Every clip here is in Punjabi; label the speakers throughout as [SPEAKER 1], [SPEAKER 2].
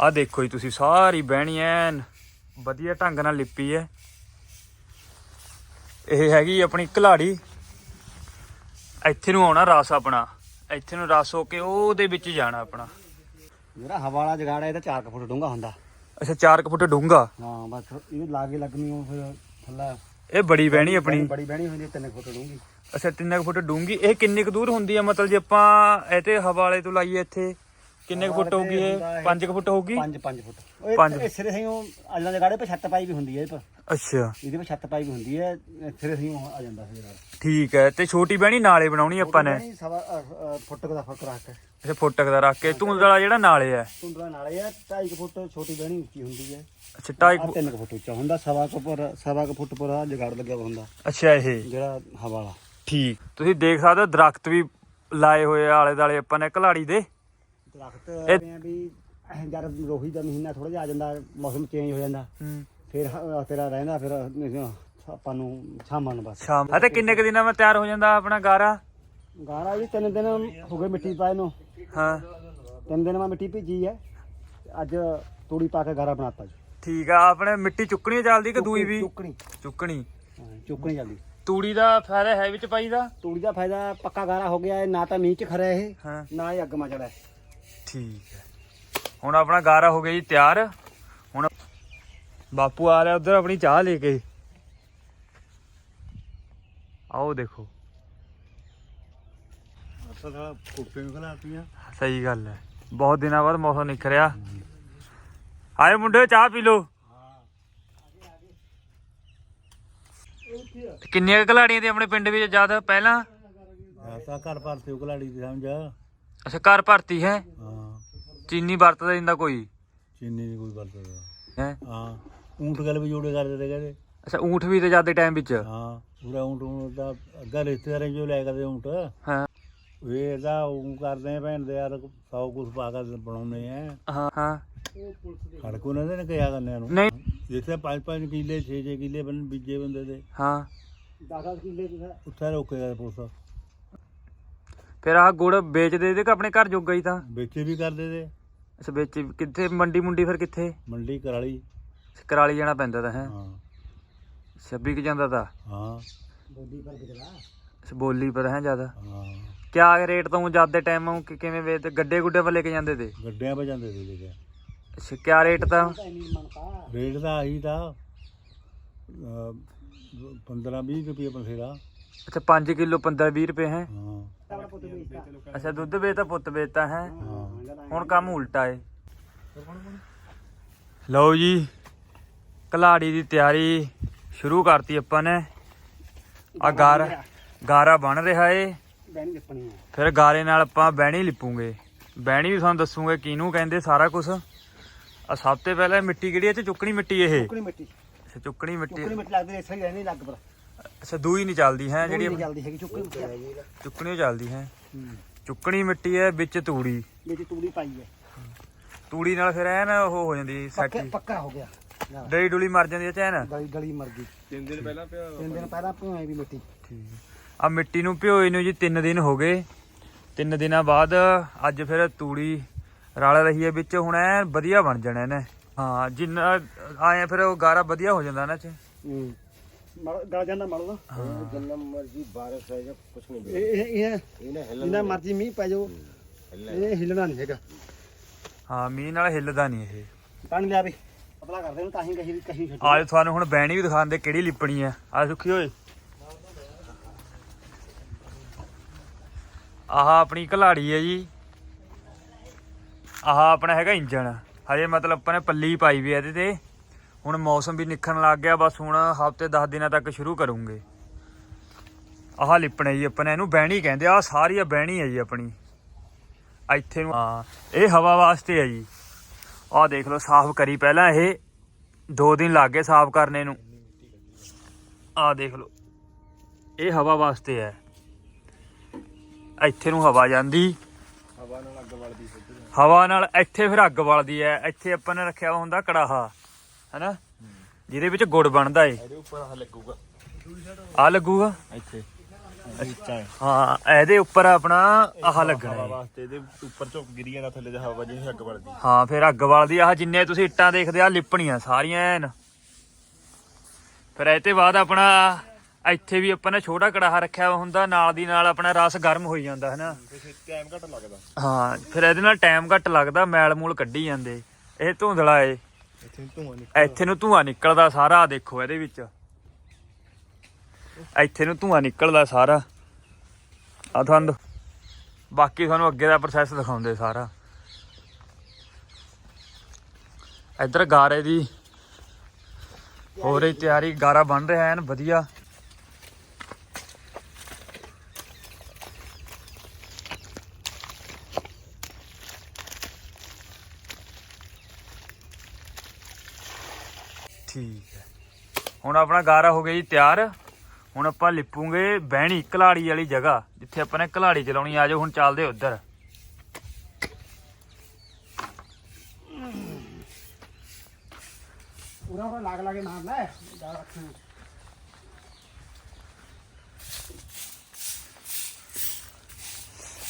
[SPEAKER 1] ਆ ਦੇਖੋ ਜੀ ਤੁਸੀਂ ਸਾਰੀ ਬਹਿਣੀ ਐਨ ਵਧੀਆ ਢੰਗ ਨਾਲ ਲਿਪੀ ਹੈ ਇਹ ਹੈਗੀ ਆਪਣੀ ਘਲਾੜੀ। ਇੱਥੇ ਨੂੰ ਆਉਣਾ ਰਸ ਆਪਣਾ। ਇੱਥੇ ਨੂੰ ਰਸ ਹੋ ਕੇ ਉਹਦੇ ਵਿੱਚ ਜਾਣਾ ਆਪਣਾ।
[SPEAKER 2] ਜਿਹੜਾ ਹਵਾ ਵਾਲਾ ਜਗਾੜ ਹੈ ਇਹ ਤਾਂ 4 ਫੁੱਟ ਡੂੰਘਾ ਹੁੰਦਾ।
[SPEAKER 1] ਅੱਛਾ 4 ਫੁੱਟ ਡੂੰਗਾ
[SPEAKER 2] ਹਾਂ ਬਸ ਇਹ ਲਾਗੇ ਲੱਗਣੀ ਉਹ ਫਿਰ ਥੱਲਾ।
[SPEAKER 1] ਇਹ ਬੜੀ ਬਹਿਣੀ ਆਪਣੀ।
[SPEAKER 2] ਬੜੀ ਬਹਿਣੀ ਹੁੰਦੀ 3 ਫੁੱਟ ਡੂੰਘੀ।
[SPEAKER 1] ਅੱਛਾ 3 ਫੁੱਟ ਡੂੰਗੀ ਇਹ ਕਿੰਨੇ ਕੁ ਦੂਰ ਹੁੰਦੀ ਹੈ ਮਤਲਬ ਜੇ ਆਪਾਂ ਇਹ ਤੇ ਹਵਾ ਵਾਲੇ ਤੋਂ ਲਾਈਏ ਇੱਥੇ। ਕਿੰਨੇ ਕੁ ਫੁੱਟ ਹੋਊਗੀ ਇਹ? 5 ਫੁੱਟ ਹੋਊਗੀ?
[SPEAKER 2] 5 5 ਫੁੱਟ। ਉਹ
[SPEAKER 1] ਪੰਜ।
[SPEAKER 2] ਇਹ ਸਿਰੇ ਸਹੀ ਉਹ ਅਜਲਾ ਜਗਾੜੇ ਪੇ ਛੱਤ ਪਾਈ ਵੀ ਹੁੰਦੀ ਹੈ ਇਹ ਪਰ।
[SPEAKER 1] ਅੱਛਾ।
[SPEAKER 2] ਇਹਦੇ ਪੇ ਛੱਤ ਪਾਈ ਵੀ ਹੁੰਦੀ ਹੈ ਇਹ ਸਿਰੇ ਸਹੀ ਉਹ ਆ ਜਾਂਦਾ ਫਿਰ
[SPEAKER 1] ਠੀਕ ਹੈ ਤੇ ਛੋਟੀ ਬਹਿਣੀ ਨਾਲੇ ਬਣਾਉਣੀ ਆਪਾਂ ਨੇ?
[SPEAKER 2] ਸਵਾ ਅ, ਅ, ਫੁੱਟ ਕੁ ਦਾ ਫ਼ਰਕ ਰੱਖ ਕੇ।
[SPEAKER 1] ਅੱਛਾ ਫੁੱਟਕ ਦਾ ਰੱਖ ਕੇ। ਧੂੰਦ ਵਾਲਾ ਜਿਹੜਾ ਨਾਲੇ ਹੈ?
[SPEAKER 2] ਤੁੰਦਰਾ ਨਾਲੇ ਆ 2.5 ਫੁੱਟ ਛੋਟੀ ਬਹਿਣੀ ਉੱਚੀ ਹੁੰਦੀ ਹੈ।
[SPEAKER 1] ਅੱਛਾ ਢਾਈ
[SPEAKER 2] ਆ 3 ਫੁੱਟ ਉੱਚਾ ਹੁੰਦਾ ਸਵਾ ਕੁ ਪਰ ਸਵਾ ਕੁ ਫੁੱਟ ਪਰ ਆ ਜਗਾੜ ਲੱਗਿਆ ਹੋਇਆ ਹੁੰਦਾ।
[SPEAKER 1] ਅੱਛਾ ਇਹ।
[SPEAKER 2] ਜਿਹੜਾ ਹਵਾ ਵਾਲਾ।
[SPEAKER 1] ਠੀਕ। ਤੁਸੀਂ ਦੇਖ ਸਕਦੇ ਹੋ ਦਰਖਤ ਵੀ ਲਾਏ ਹੋਏ ਆ ਆਲੇ ਦਾਲੇ ਆਪਾਂ ਨੇ ਘਲਾੜੀ ਦੇ।
[SPEAKER 2] ਦਰਖਤ
[SPEAKER 1] ਇਹ-
[SPEAKER 2] ਇਹ ਵੀ ਜਦ ਰੋਹੀ ਦਾ ਮਹੀਨਾ ਥੋੜਾ ਜਿਹਾ ਆ ਜਾਂਦਾ ਮੌਸਮ ਚੇਂਜ ਹੋ ਜਾਂਦਾ
[SPEAKER 1] ਹੂੰ।
[SPEAKER 2] ਫਿਰ ਹ- ਤੇਰਾ ਰਹਿੰਦਾ ਫਿਰ ਆਪਾਂ ਨੂੰ ਸ਼ਾਮਾਂ ਨੂੰ ਬਸ।
[SPEAKER 1] ਸ਼ਾਮ ਅਤੇ ਕਿੰਨੇ ਕੁ ਦਿਨਾਂ ਵਿੱਚ ਤਿਆਰ ਹੋ ਜਾਂਦਾ ਆਪਣਾ ਗਾਰਾ?
[SPEAKER 2] ਗਾਣਾ ਜੀ ਤਿੰਨ ਦਿਨ ਹੋ ਗਏ ਮਿੱਟੀ ਪਾਏ ਨੂੰ।
[SPEAKER 1] ਹਾਂ।
[SPEAKER 2] ਤਿੰਨ ਦਿਨ ਮੈਂ ਮਿੱਟੀ ਭੇਜੀ ਹੈ ਅੱਜ ਤੂੜੀ ਪਾ ਕੇ ਗਾਰਾ ਬਣਾਤਾ ਜੀ।
[SPEAKER 1] ਠੀਕ ਆ ਆਪਣੇ ਮਿੱਟੀ ਚੁੱਕਣੀ ਚੱਲਦੀ ਕਿ ਦੂਈ ਵੀ?
[SPEAKER 2] ਚੁੱਕਣੀ।
[SPEAKER 1] ਚੁੱਕਣੀ।
[SPEAKER 2] ਹਾਂ, ਚੁੱਕਣੀ ਜਲਦੀ
[SPEAKER 1] ਤੂੜੀ ਦਾ ਫਾਇਦਾ ਹੈ ਵਿੱਚ ਪਾਈ ਦਾ?
[SPEAKER 2] ਤੂੜੀ ਦਾ ਫਾਇਦਾ ਪੱਕਾ ਗਾਰਾ ਹੋ ਗਿਆ ਹੈ ਨਾ ਤਾਂ ਮੀਂਹ ਚ ਖਰਿਆ ਇਹ
[SPEAKER 1] ਹਾਂ।
[SPEAKER 2] ਨਾ ਹੀ ਅੱਗ ਮਾ ਚੜਾ
[SPEAKER 1] ਠੀਕ ਹੈ। ਹੁਣ ਆਪਣਾ ਗਾਰਾ ਹੋ ਗਿਆ ਜੀ ਤਿਆਰ। ਹੁਣ ਬਾਪੂ ਆ ਰਿਹਾ ਉਧਰ ਆਪਣੀ ਚਾਹ ਲੈ ਕੇ। ਆਓ ਦੇਖੋ।
[SPEAKER 2] ਅਸਾਂ ਥੋੜਾ ਕੁੱਪੇ ਨੂੰ ਖਲਾਤੀਆਂ।
[SPEAKER 1] ਸਹੀ ਗੱਲ ਹੈ। ਬਹੁਤ ਦਿਨਾਂ ਬਾਅਦ ਮੌਸਮ ਨਿਖਰਿਆ ਆਏ ਮੁੰਡੇ ਚਾਹ ਪੀ ਲੋ ਕਿੰਨੀਆਂ ਕੁ ਘਲਾੜੀਆਂ ਤੇ ਆਪਣੇ ਪਿੰਡ ਵਿੱਚ ਜਦ ਪਹਿਲਾਂ?
[SPEAKER 2] ਐਸਾ ਘਰ ਭਰ ਤੇ ਉਗਲਾੜੀ ਦੀ ਸਮਝ
[SPEAKER 1] ਅੱਛਾ ਘਰ ਭਰਤੀ ਹੈ?
[SPEAKER 2] ਹਾਂ।
[SPEAKER 1] ਚੀਨੀ ਵਰਤਦਾ ਜਿੰਦਾ ਕੋਈ?
[SPEAKER 2] ਚੀਨੀ ਦੀ ਕੋਈ ਵਰਤਦਾ।
[SPEAKER 1] ਹੈ?
[SPEAKER 2] ਹਾਂ ਊਂਠ ਗੱਲ ਵੀ ਜੋੜੇ ਕਰਦੇ ਤੇ ਕਹਿੰਦੇ।
[SPEAKER 1] ਅੱਛਾ ਊਂਠ ਵੀ ਤੇ ਜਦ ਦੇ ਟਾਈਮ ਵਿੱਚ?
[SPEAKER 2] ਹਾਂ ਪੂਰਾ ਊਂਠ ਊਂਠ ਦਾ ਅੱਗਾ ਰਿਸ਼ਤੇਦਾਰਾਂ ਜੋ ਲੈ ਕਰਦੇ ਊਂਠ।
[SPEAKER 1] ਹਾਂ।
[SPEAKER 2] ਵੇ ਇਹਦਾ ਉਹ ਕਰਦੇ ਆ ਭੈਣ ਦੇ ਯਾਰ ਸੌ ਕੁਛ ਪਾ ਕੇ ਬਣਾਉਂਦੇ ਆ।
[SPEAKER 1] ਹਾਂ ਹਾਂ।
[SPEAKER 2] ਖੜਕ ਨੇ ਕਿਹਾ ਕਰਨੇ ਨੂੰ।
[SPEAKER 1] ਨਹੀਂ।
[SPEAKER 2] ਜਿੱਥੇ 5-5 ਕਿੱਲੇ 6-6 ਕਿੱਲੇ ਬਣ ਬੀਜੇ ਬੰਦੇ ਦੇ।
[SPEAKER 1] ਹਾਂ।
[SPEAKER 2] 10 ਕਿੱਲੇ ਉੱਥੇ ਰੋਕੇਗਾ ਪੁਲਿਸ।
[SPEAKER 1] ਫਿਰ ਆਹ ਗੁੜ ਵੇਚਦੇ ਤੇ ਕਿ ਆਪਣੇ ਘਰ ਜੋਗਾ ਹੀ ਤਾਂ।
[SPEAKER 2] ਵੇਚੇ ਵੀ ਕਰਦੇ ਤੇ।
[SPEAKER 1] ਅੱਛਾ ਵੇਚ ਕਿੱਥੇ? ਮੰਡੀ ਮੁੰਡੀ ਫਿਰ ਕਿੱਥੇ?
[SPEAKER 2] ਮੰਡੀ ਕਰਾਲੀ।
[SPEAKER 1] ਕਰਾਲੀ ਜਾਣਾ ਪੈਂਦਾ ਤਾਂ ਹੈ।
[SPEAKER 2] ਹਾਂ।
[SPEAKER 1] 26 ਕਿ ਜਾਂਦਾ ਤਾਂ।
[SPEAKER 2] ਹਾਂ।
[SPEAKER 1] ਅੱਛਾ, ਬੋਲੀ ਪਰ ਹੈ ਜ਼ਿਆਦਾ।
[SPEAKER 2] ਹਾਂ।
[SPEAKER 1] ਕਿਆ ਰੇਟ ਤੋਂ ਜਦ ਦੇ ਟਾਈਮ ਕਿ ਕਿਵੇਂ ਵੇਚਦੇ ਗੱਡੇ ਗੁੱਡੇ ਪਰ ਲੈ ਕੇ ਜਾਂਦੇ ਤੇ?
[SPEAKER 2] ਗੱਡਿਆਂ 'ਤੇ ਜਾਂਦੇ ਸੀ ਜਿਹੜੇ।
[SPEAKER 1] ਅੱਛਾ ਕਿਆ ਰੇਟ ਤਾਂ?
[SPEAKER 2] ਰੇਟ ਦਾ ਆਹੀ ਤਾਂ 15-20 ਰੁਪਏ ਬਥੇਰਾ
[SPEAKER 1] ਅੱਛਾ 5 ਕਿਲੋ 15 20 ਰੁਪਏ ਹੈ।
[SPEAKER 2] ਹਾਂ।
[SPEAKER 1] ਅੱਛਾ ਦੁੱਧ ਵੇਚਦਾ ਪੁੱਤ ਵੇਚਦਾ ਹੈ।
[SPEAKER 2] ਹਾਂ।
[SPEAKER 1] ਹੁਣ ਕੰਮ ਉਲਟਾ ਏ। ਲਓ ਜੀ ਕਲਾੜੀ ਦੀ ਤਿਆਰੀ ਸ਼ੁਰੂ ਕਰਤੀ ਆਪਾਂ ਨੇ। ਆ ਗਾਰ ਗਾਰਾ ਬਣ ਰਿਹਾ ਏ।
[SPEAKER 2] ਲਿਪਣੀ
[SPEAKER 1] ਫਿਰ ਗਾਰੇ ਨਾਲ ਆਪਾਂ ਬਹਿਣੀ ਲਿਪੂਗੇ। ਬਹਿਣੀ ਵੀ ਤੁਹਾਨੂੰ ਦੱਸੂਗੇ ਕਿਹਨੂੰ ਕਹਿੰਦੇ ਸਾਰਾ ਕੁਝ ਆ ਸਭ ਤੋਂ ਪਹਿਲਾਂ ਮਿੱਟੀ ਕਿਹੜੀ ਹੈ ਤੇ ਚੁੱਕਣੀ ਮਿੱਟੀ ਇਹ।
[SPEAKER 2] ਚੁੱਕਣੀ ਮਿੱਟੀ।
[SPEAKER 1] ਅੱਛਾ ਚੁੱਕਣੀ ਮਿੱਟੀ।
[SPEAKER 2] ਚੁੱਕਣੀ ਮਿੱਟੀ ਲੱਗਦੀ ਐਸਾ ਹੀ ਰਹਿਣੀ ਲੱਗ ਪਰ।
[SPEAKER 1] ਅੱਛਾ ਦੂਈ ਨਹੀਂ ਚੱਲਦੀ ਹੈ
[SPEAKER 2] ਜਿਹੜੀ
[SPEAKER 1] ਜਿਹੜੀ
[SPEAKER 2] ਜਲਦੀ ਹੈਗੀ ਚੁੱਕਣੀ ਮਿੱਟੀ
[SPEAKER 1] ਚੁੱਕਣੀ ਚੱਲਦੀ ਹੈ।
[SPEAKER 2] ਹੂੰ।
[SPEAKER 1] ਚੁੱਕਣੀ ਮਿੱਟੀ ਹੈ ਵਿੱਚ ਤੂੜੀ।
[SPEAKER 2] ਵਿੱਚ ਤੂੜੀ ਪਾਈ ਹੈ।
[SPEAKER 1] ਤੂੜੀ ਨਾਲ ਫਿਰ ਐਨ ਉਹ ਹੋ ਜਾਂਦੀ ਸੈਟੀ
[SPEAKER 2] ਪੱਕਾ ਹੋ ਗਿਆ।
[SPEAKER 1] ਡਲੀ ਡੁਲੀ ਮਰ ਜਾਂਦੀ ਹੈ ਚੈਨ।
[SPEAKER 2] ਗਲੀ ਗਲੀ ਮਰ ਗਈ। ਤਿੰਨ ਦਿਨ ਪਹਿਲਾਂ ਪਿਆ ਤਿੰਨ ਦਿਨ ਪਹਿਲਾਂ ਭਿਓਏ ਵੀ ਮਿੱਟੀ।
[SPEAKER 1] ਆ ਮਿੱਟੀ ਨੂੰ ਭਿਓਏ ਨੂੰ ਜੀ 3 ਦਿਨ ਹੋ ਗਏ। 3 ਦਿਨਾਂ ਬਾਅਦ ਅੱਜ ਫਿਰ ਤੂੜੀ ਰਲ ਰਹੀ ਹੈ ਵਿੱਚ ਹੁਣ ਐ ਵਧੀਆ ਬਣ ਜਾਣਾ ਇਹਨੇ। ਹਾਂ ਜਿੰਨਾ ਆਏ ਫਿਰ ਉਹ ਗਾਰਾ ਵਧੀਆ ਹੋ ਜਾਂਦਾ ਨਾ ਚ
[SPEAKER 2] ਹੂੰ। ਮੜ ਗਲ ਜਾਂਦਾ ਮੜ ਦਾ।
[SPEAKER 3] ਜਿੰਨਾ ਮਰਜ਼ੀ ਬਾਰਿਸ਼ ਆਏ ਜਾਂ ਕੁਛ ਨਹੀਂ
[SPEAKER 2] ਇਹ ਇਹ ਇਹ
[SPEAKER 3] ਇਹਨੇ ਹਿੱਲਣ
[SPEAKER 2] ਜਿੰਨਾ ਮਰਜ਼ੀ ਮੀਂਹ ਪੈ ਜਾਓ। ਇਹ ਹਿੱਲਣਾ ਨਹੀਂ ਹੈਗਾ।
[SPEAKER 1] ਹਾਂ ਮੀਂਹ ਨਾਲ ਹਿੱਲਦਾ ਨਹੀਂ ਇਹ।
[SPEAKER 2] ਪਾਣੀ ਲਿਆ ਵੀ। ਪਤਲਾ ਕਰਦੇ ਨੂੰ ਤਾਂ ਹੀ ਕਹੀ ਕਹੀ ਛੱਡੀ।
[SPEAKER 1] ਆਜ ਤੁਹਾਨੂੰ ਹੁਣ ਬੈਣੀ ਵੀ ਦਿਖਾਉਂਦੇ ਕਿਹੜੀ ਲਿਪਣੀ ਆ ਆ ਸੁੱਖੀ ਓਏ। ਆਹ ਆਪਣੀ ਘਲਾੜੀ ਹੈ ਜੀ। ਆਹ ਆਪਣਾ ਹੈਗਾ ਇੰਜਣ। ਹਜੇ ਮਤਲਬ ਆਪਾਂ ਨੇ ਪੱਲੀ ਪਾਈ ਵੀ ਹੈ ਇਹਦੇ ਤੇ। ਹੁਣ ਮੌਸਮ ਵੀ ਨਿਖਰਨ ਲੱਗ ਗਿਆ ਬਸ ਹੁਣ ਹਫ਼ਤੇ 10 ਦਿਨਾਂ ਤੱਕ ਸ਼ੁਰੂ ਕਰੂੰਗੇ। ਆਹ ਲਿਪਣੇ ਜੀ ਆਪਾਂ ਨੇ ਇਹਨੂੰ ਬਹਿਣੀ ਕਹਿੰਦੇ ਆ ਸਾਰੀ ਆ ਬਹਿਣੀ ਹੈ ਜੀ ਆਪਣੀ। ਇੱਥੇ ਨੂੰ ਹਾਂ ਇਹ ਹਵਾ ਵਾਸਤੇ ਹੈ ਜੀ। ਆਹ ਦੇਖ ਲਓ ਸਾਫ਼ ਕਰੀ ਪਹਿਲਾਂ ਇਹ ਦੋ ਦਿਨ ਲੱਗ ਗਏ ਸਾਫ਼ ਕਰਨੇ ਨੂੰ। ਆਹ ਦੇਖ ਲਓ ਇਹ ਹਵਾ ਵਾਸਤੇ ਹੈ। ਇੱਥੇ ਨੂੰ ਹਵਾ ਜਾਂਦੀ।
[SPEAKER 3] ਹਵਾ ਨਾਲ ਅੱਗ ਵਲਦੀ ਸਿੱਧੀ।
[SPEAKER 1] ਹਵਾ ਨਾਲ ਇੱਥੇ ਫਿਰ ਅੱਗ ਬਲਦੀ ਹੈ। ਇੱਥੇ ਆਪਾਂ ਨੇ ਰੱਖਿਆ ਹੁੰਦਾ ਕੜਾਹਾ। ਹੈਨਾ? ਜਿਹਦੇ ਵਿੱਚ ਗੁੜ ਬਣਦਾ ਏ।
[SPEAKER 3] ਇਹਦੇ ਉੱਪਰ ਲੱਗੂਗਾ।
[SPEAKER 1] ਆ ਲੱਗੂਗਾ?
[SPEAKER 3] ਇੱਥੇ। ਉੱਚਾ ਹੈ
[SPEAKER 1] ਇਹਦੇ ਉੱਪਰ ਆਪਣਾ ਆਹ ਲੱਗਣਾ
[SPEAKER 3] ਹਵਾ। ਵਾਸਤੇ ਇਹਦੇ ਉੱਪਰ ਝੁੱਕ ਗਿਰੀ ਜਾਂਦਾ ਥੱਲੇ ਤੇ ਹਵਾ ਅੱਗ ਵੜਦੀ
[SPEAKER 1] ਹਾਂ ਫਿਰ ਅੱਗ ਵਾਲਦੀ ਆਹ ਜਿੰਨੇ ਤੁਸੀਂ ਇੱਟਾਂ ਦੇਖਦੇ ਆ ਲਿਪਣੀਆਂ ਸਾਰੀਆਂ ਐਨ। ਫਿਰ ਇਹ ਤੇ ਬਾਅਦ ਆਪਣਾ ਇੱਥੇ ਵੀ ਆਪਾਂ ਨੇ ਛੋਟਾ ਕੜਾਹਾ ਰੱਖਿਆ ਹੋਇਆ ਹੁੰਦਾ। ਨਾਲ ਦੀ ਨਾਲ ਆਪਣਾ ਰਸ ਗਰਮ ਹੋਈ ਜਾਂਦਾ ਹੈ ਨਾ
[SPEAKER 3] ਤੇ ਫਿਰ ਟਾਈਮ ਘੱਟ ਲੱਗਦਾ।
[SPEAKER 1] ਹਾਂ ਫਿਰ ਇਹਦੇ ਨਾਲ ਟਾਈਮ ਘੱਟ ਲੱਗਦਾ ਮੈਲ ਮੂਲ ਕੱਢੀ ਜਾਂਦੇ। ਇਹ ਧੁੰਦਲਾ ਏ।
[SPEAKER 3] ਇੱਥੇ ਧੂਆਂ ਨਿਕਲ
[SPEAKER 1] ਇੱਥੇ ਨੂੰ ਧੂਆਂ ਨਿਕਲਦਾ ਸਾਰਾ, ਦੇਖੋ ਇਹਦੇ ਵਿੱਚ। ਇੱਥੇ ਨੂੰ ਧੂਆਂ ਨਿਕਲਦਾ ਸਾਰਾ। ਆ ਤੁਹਾਨੂੰ ਬਾਕੀ ਤੁਹਾਨੂੰ ਅੱਗੇ ਦਾ ਪ੍ਰੋਸੈਸ ਦਿਖਾਉਂਦੇ ਸਾਰਾ। ਇੱਧਰ ਗਾਰੇ ਦੀ ਹੋ ਰਹੀ ਤਿਆਰੀ, ਗਾਰਾ ਬਣ ਰਿਹਾ ਐਨ, ਵਧੀਆ ਠੀਕ ਹੈ ਹੁਣ ਆਪਣਾ ਗਾਰਾ ਹੋ ਗਿਆ ਜੀ ਤਿਆਰ। ਹੁਣ ਆਪਾਂ ਲਿਪੂਗੇ ਬਹਿਣੀ ਕਲਾੜੀ ਵਾਲੀ ਜਗ੍ਹਾ ਜਿੱਥੇ ਆਪਾਂ ਨੇ ਕਲਾੜੀ ਚਲਾਉਣੀ ਆ। ਜਾਓ ਹੁਣ ਚੱਲਦੇ ਉੱਧਰ।
[SPEAKER 2] ਪੂਰਾ ਪੂਰਾ ਲਾਗ ਲਾਗੇ ਮਾਰ ਲੈ ਜਾ ਰੱਖਣਾ।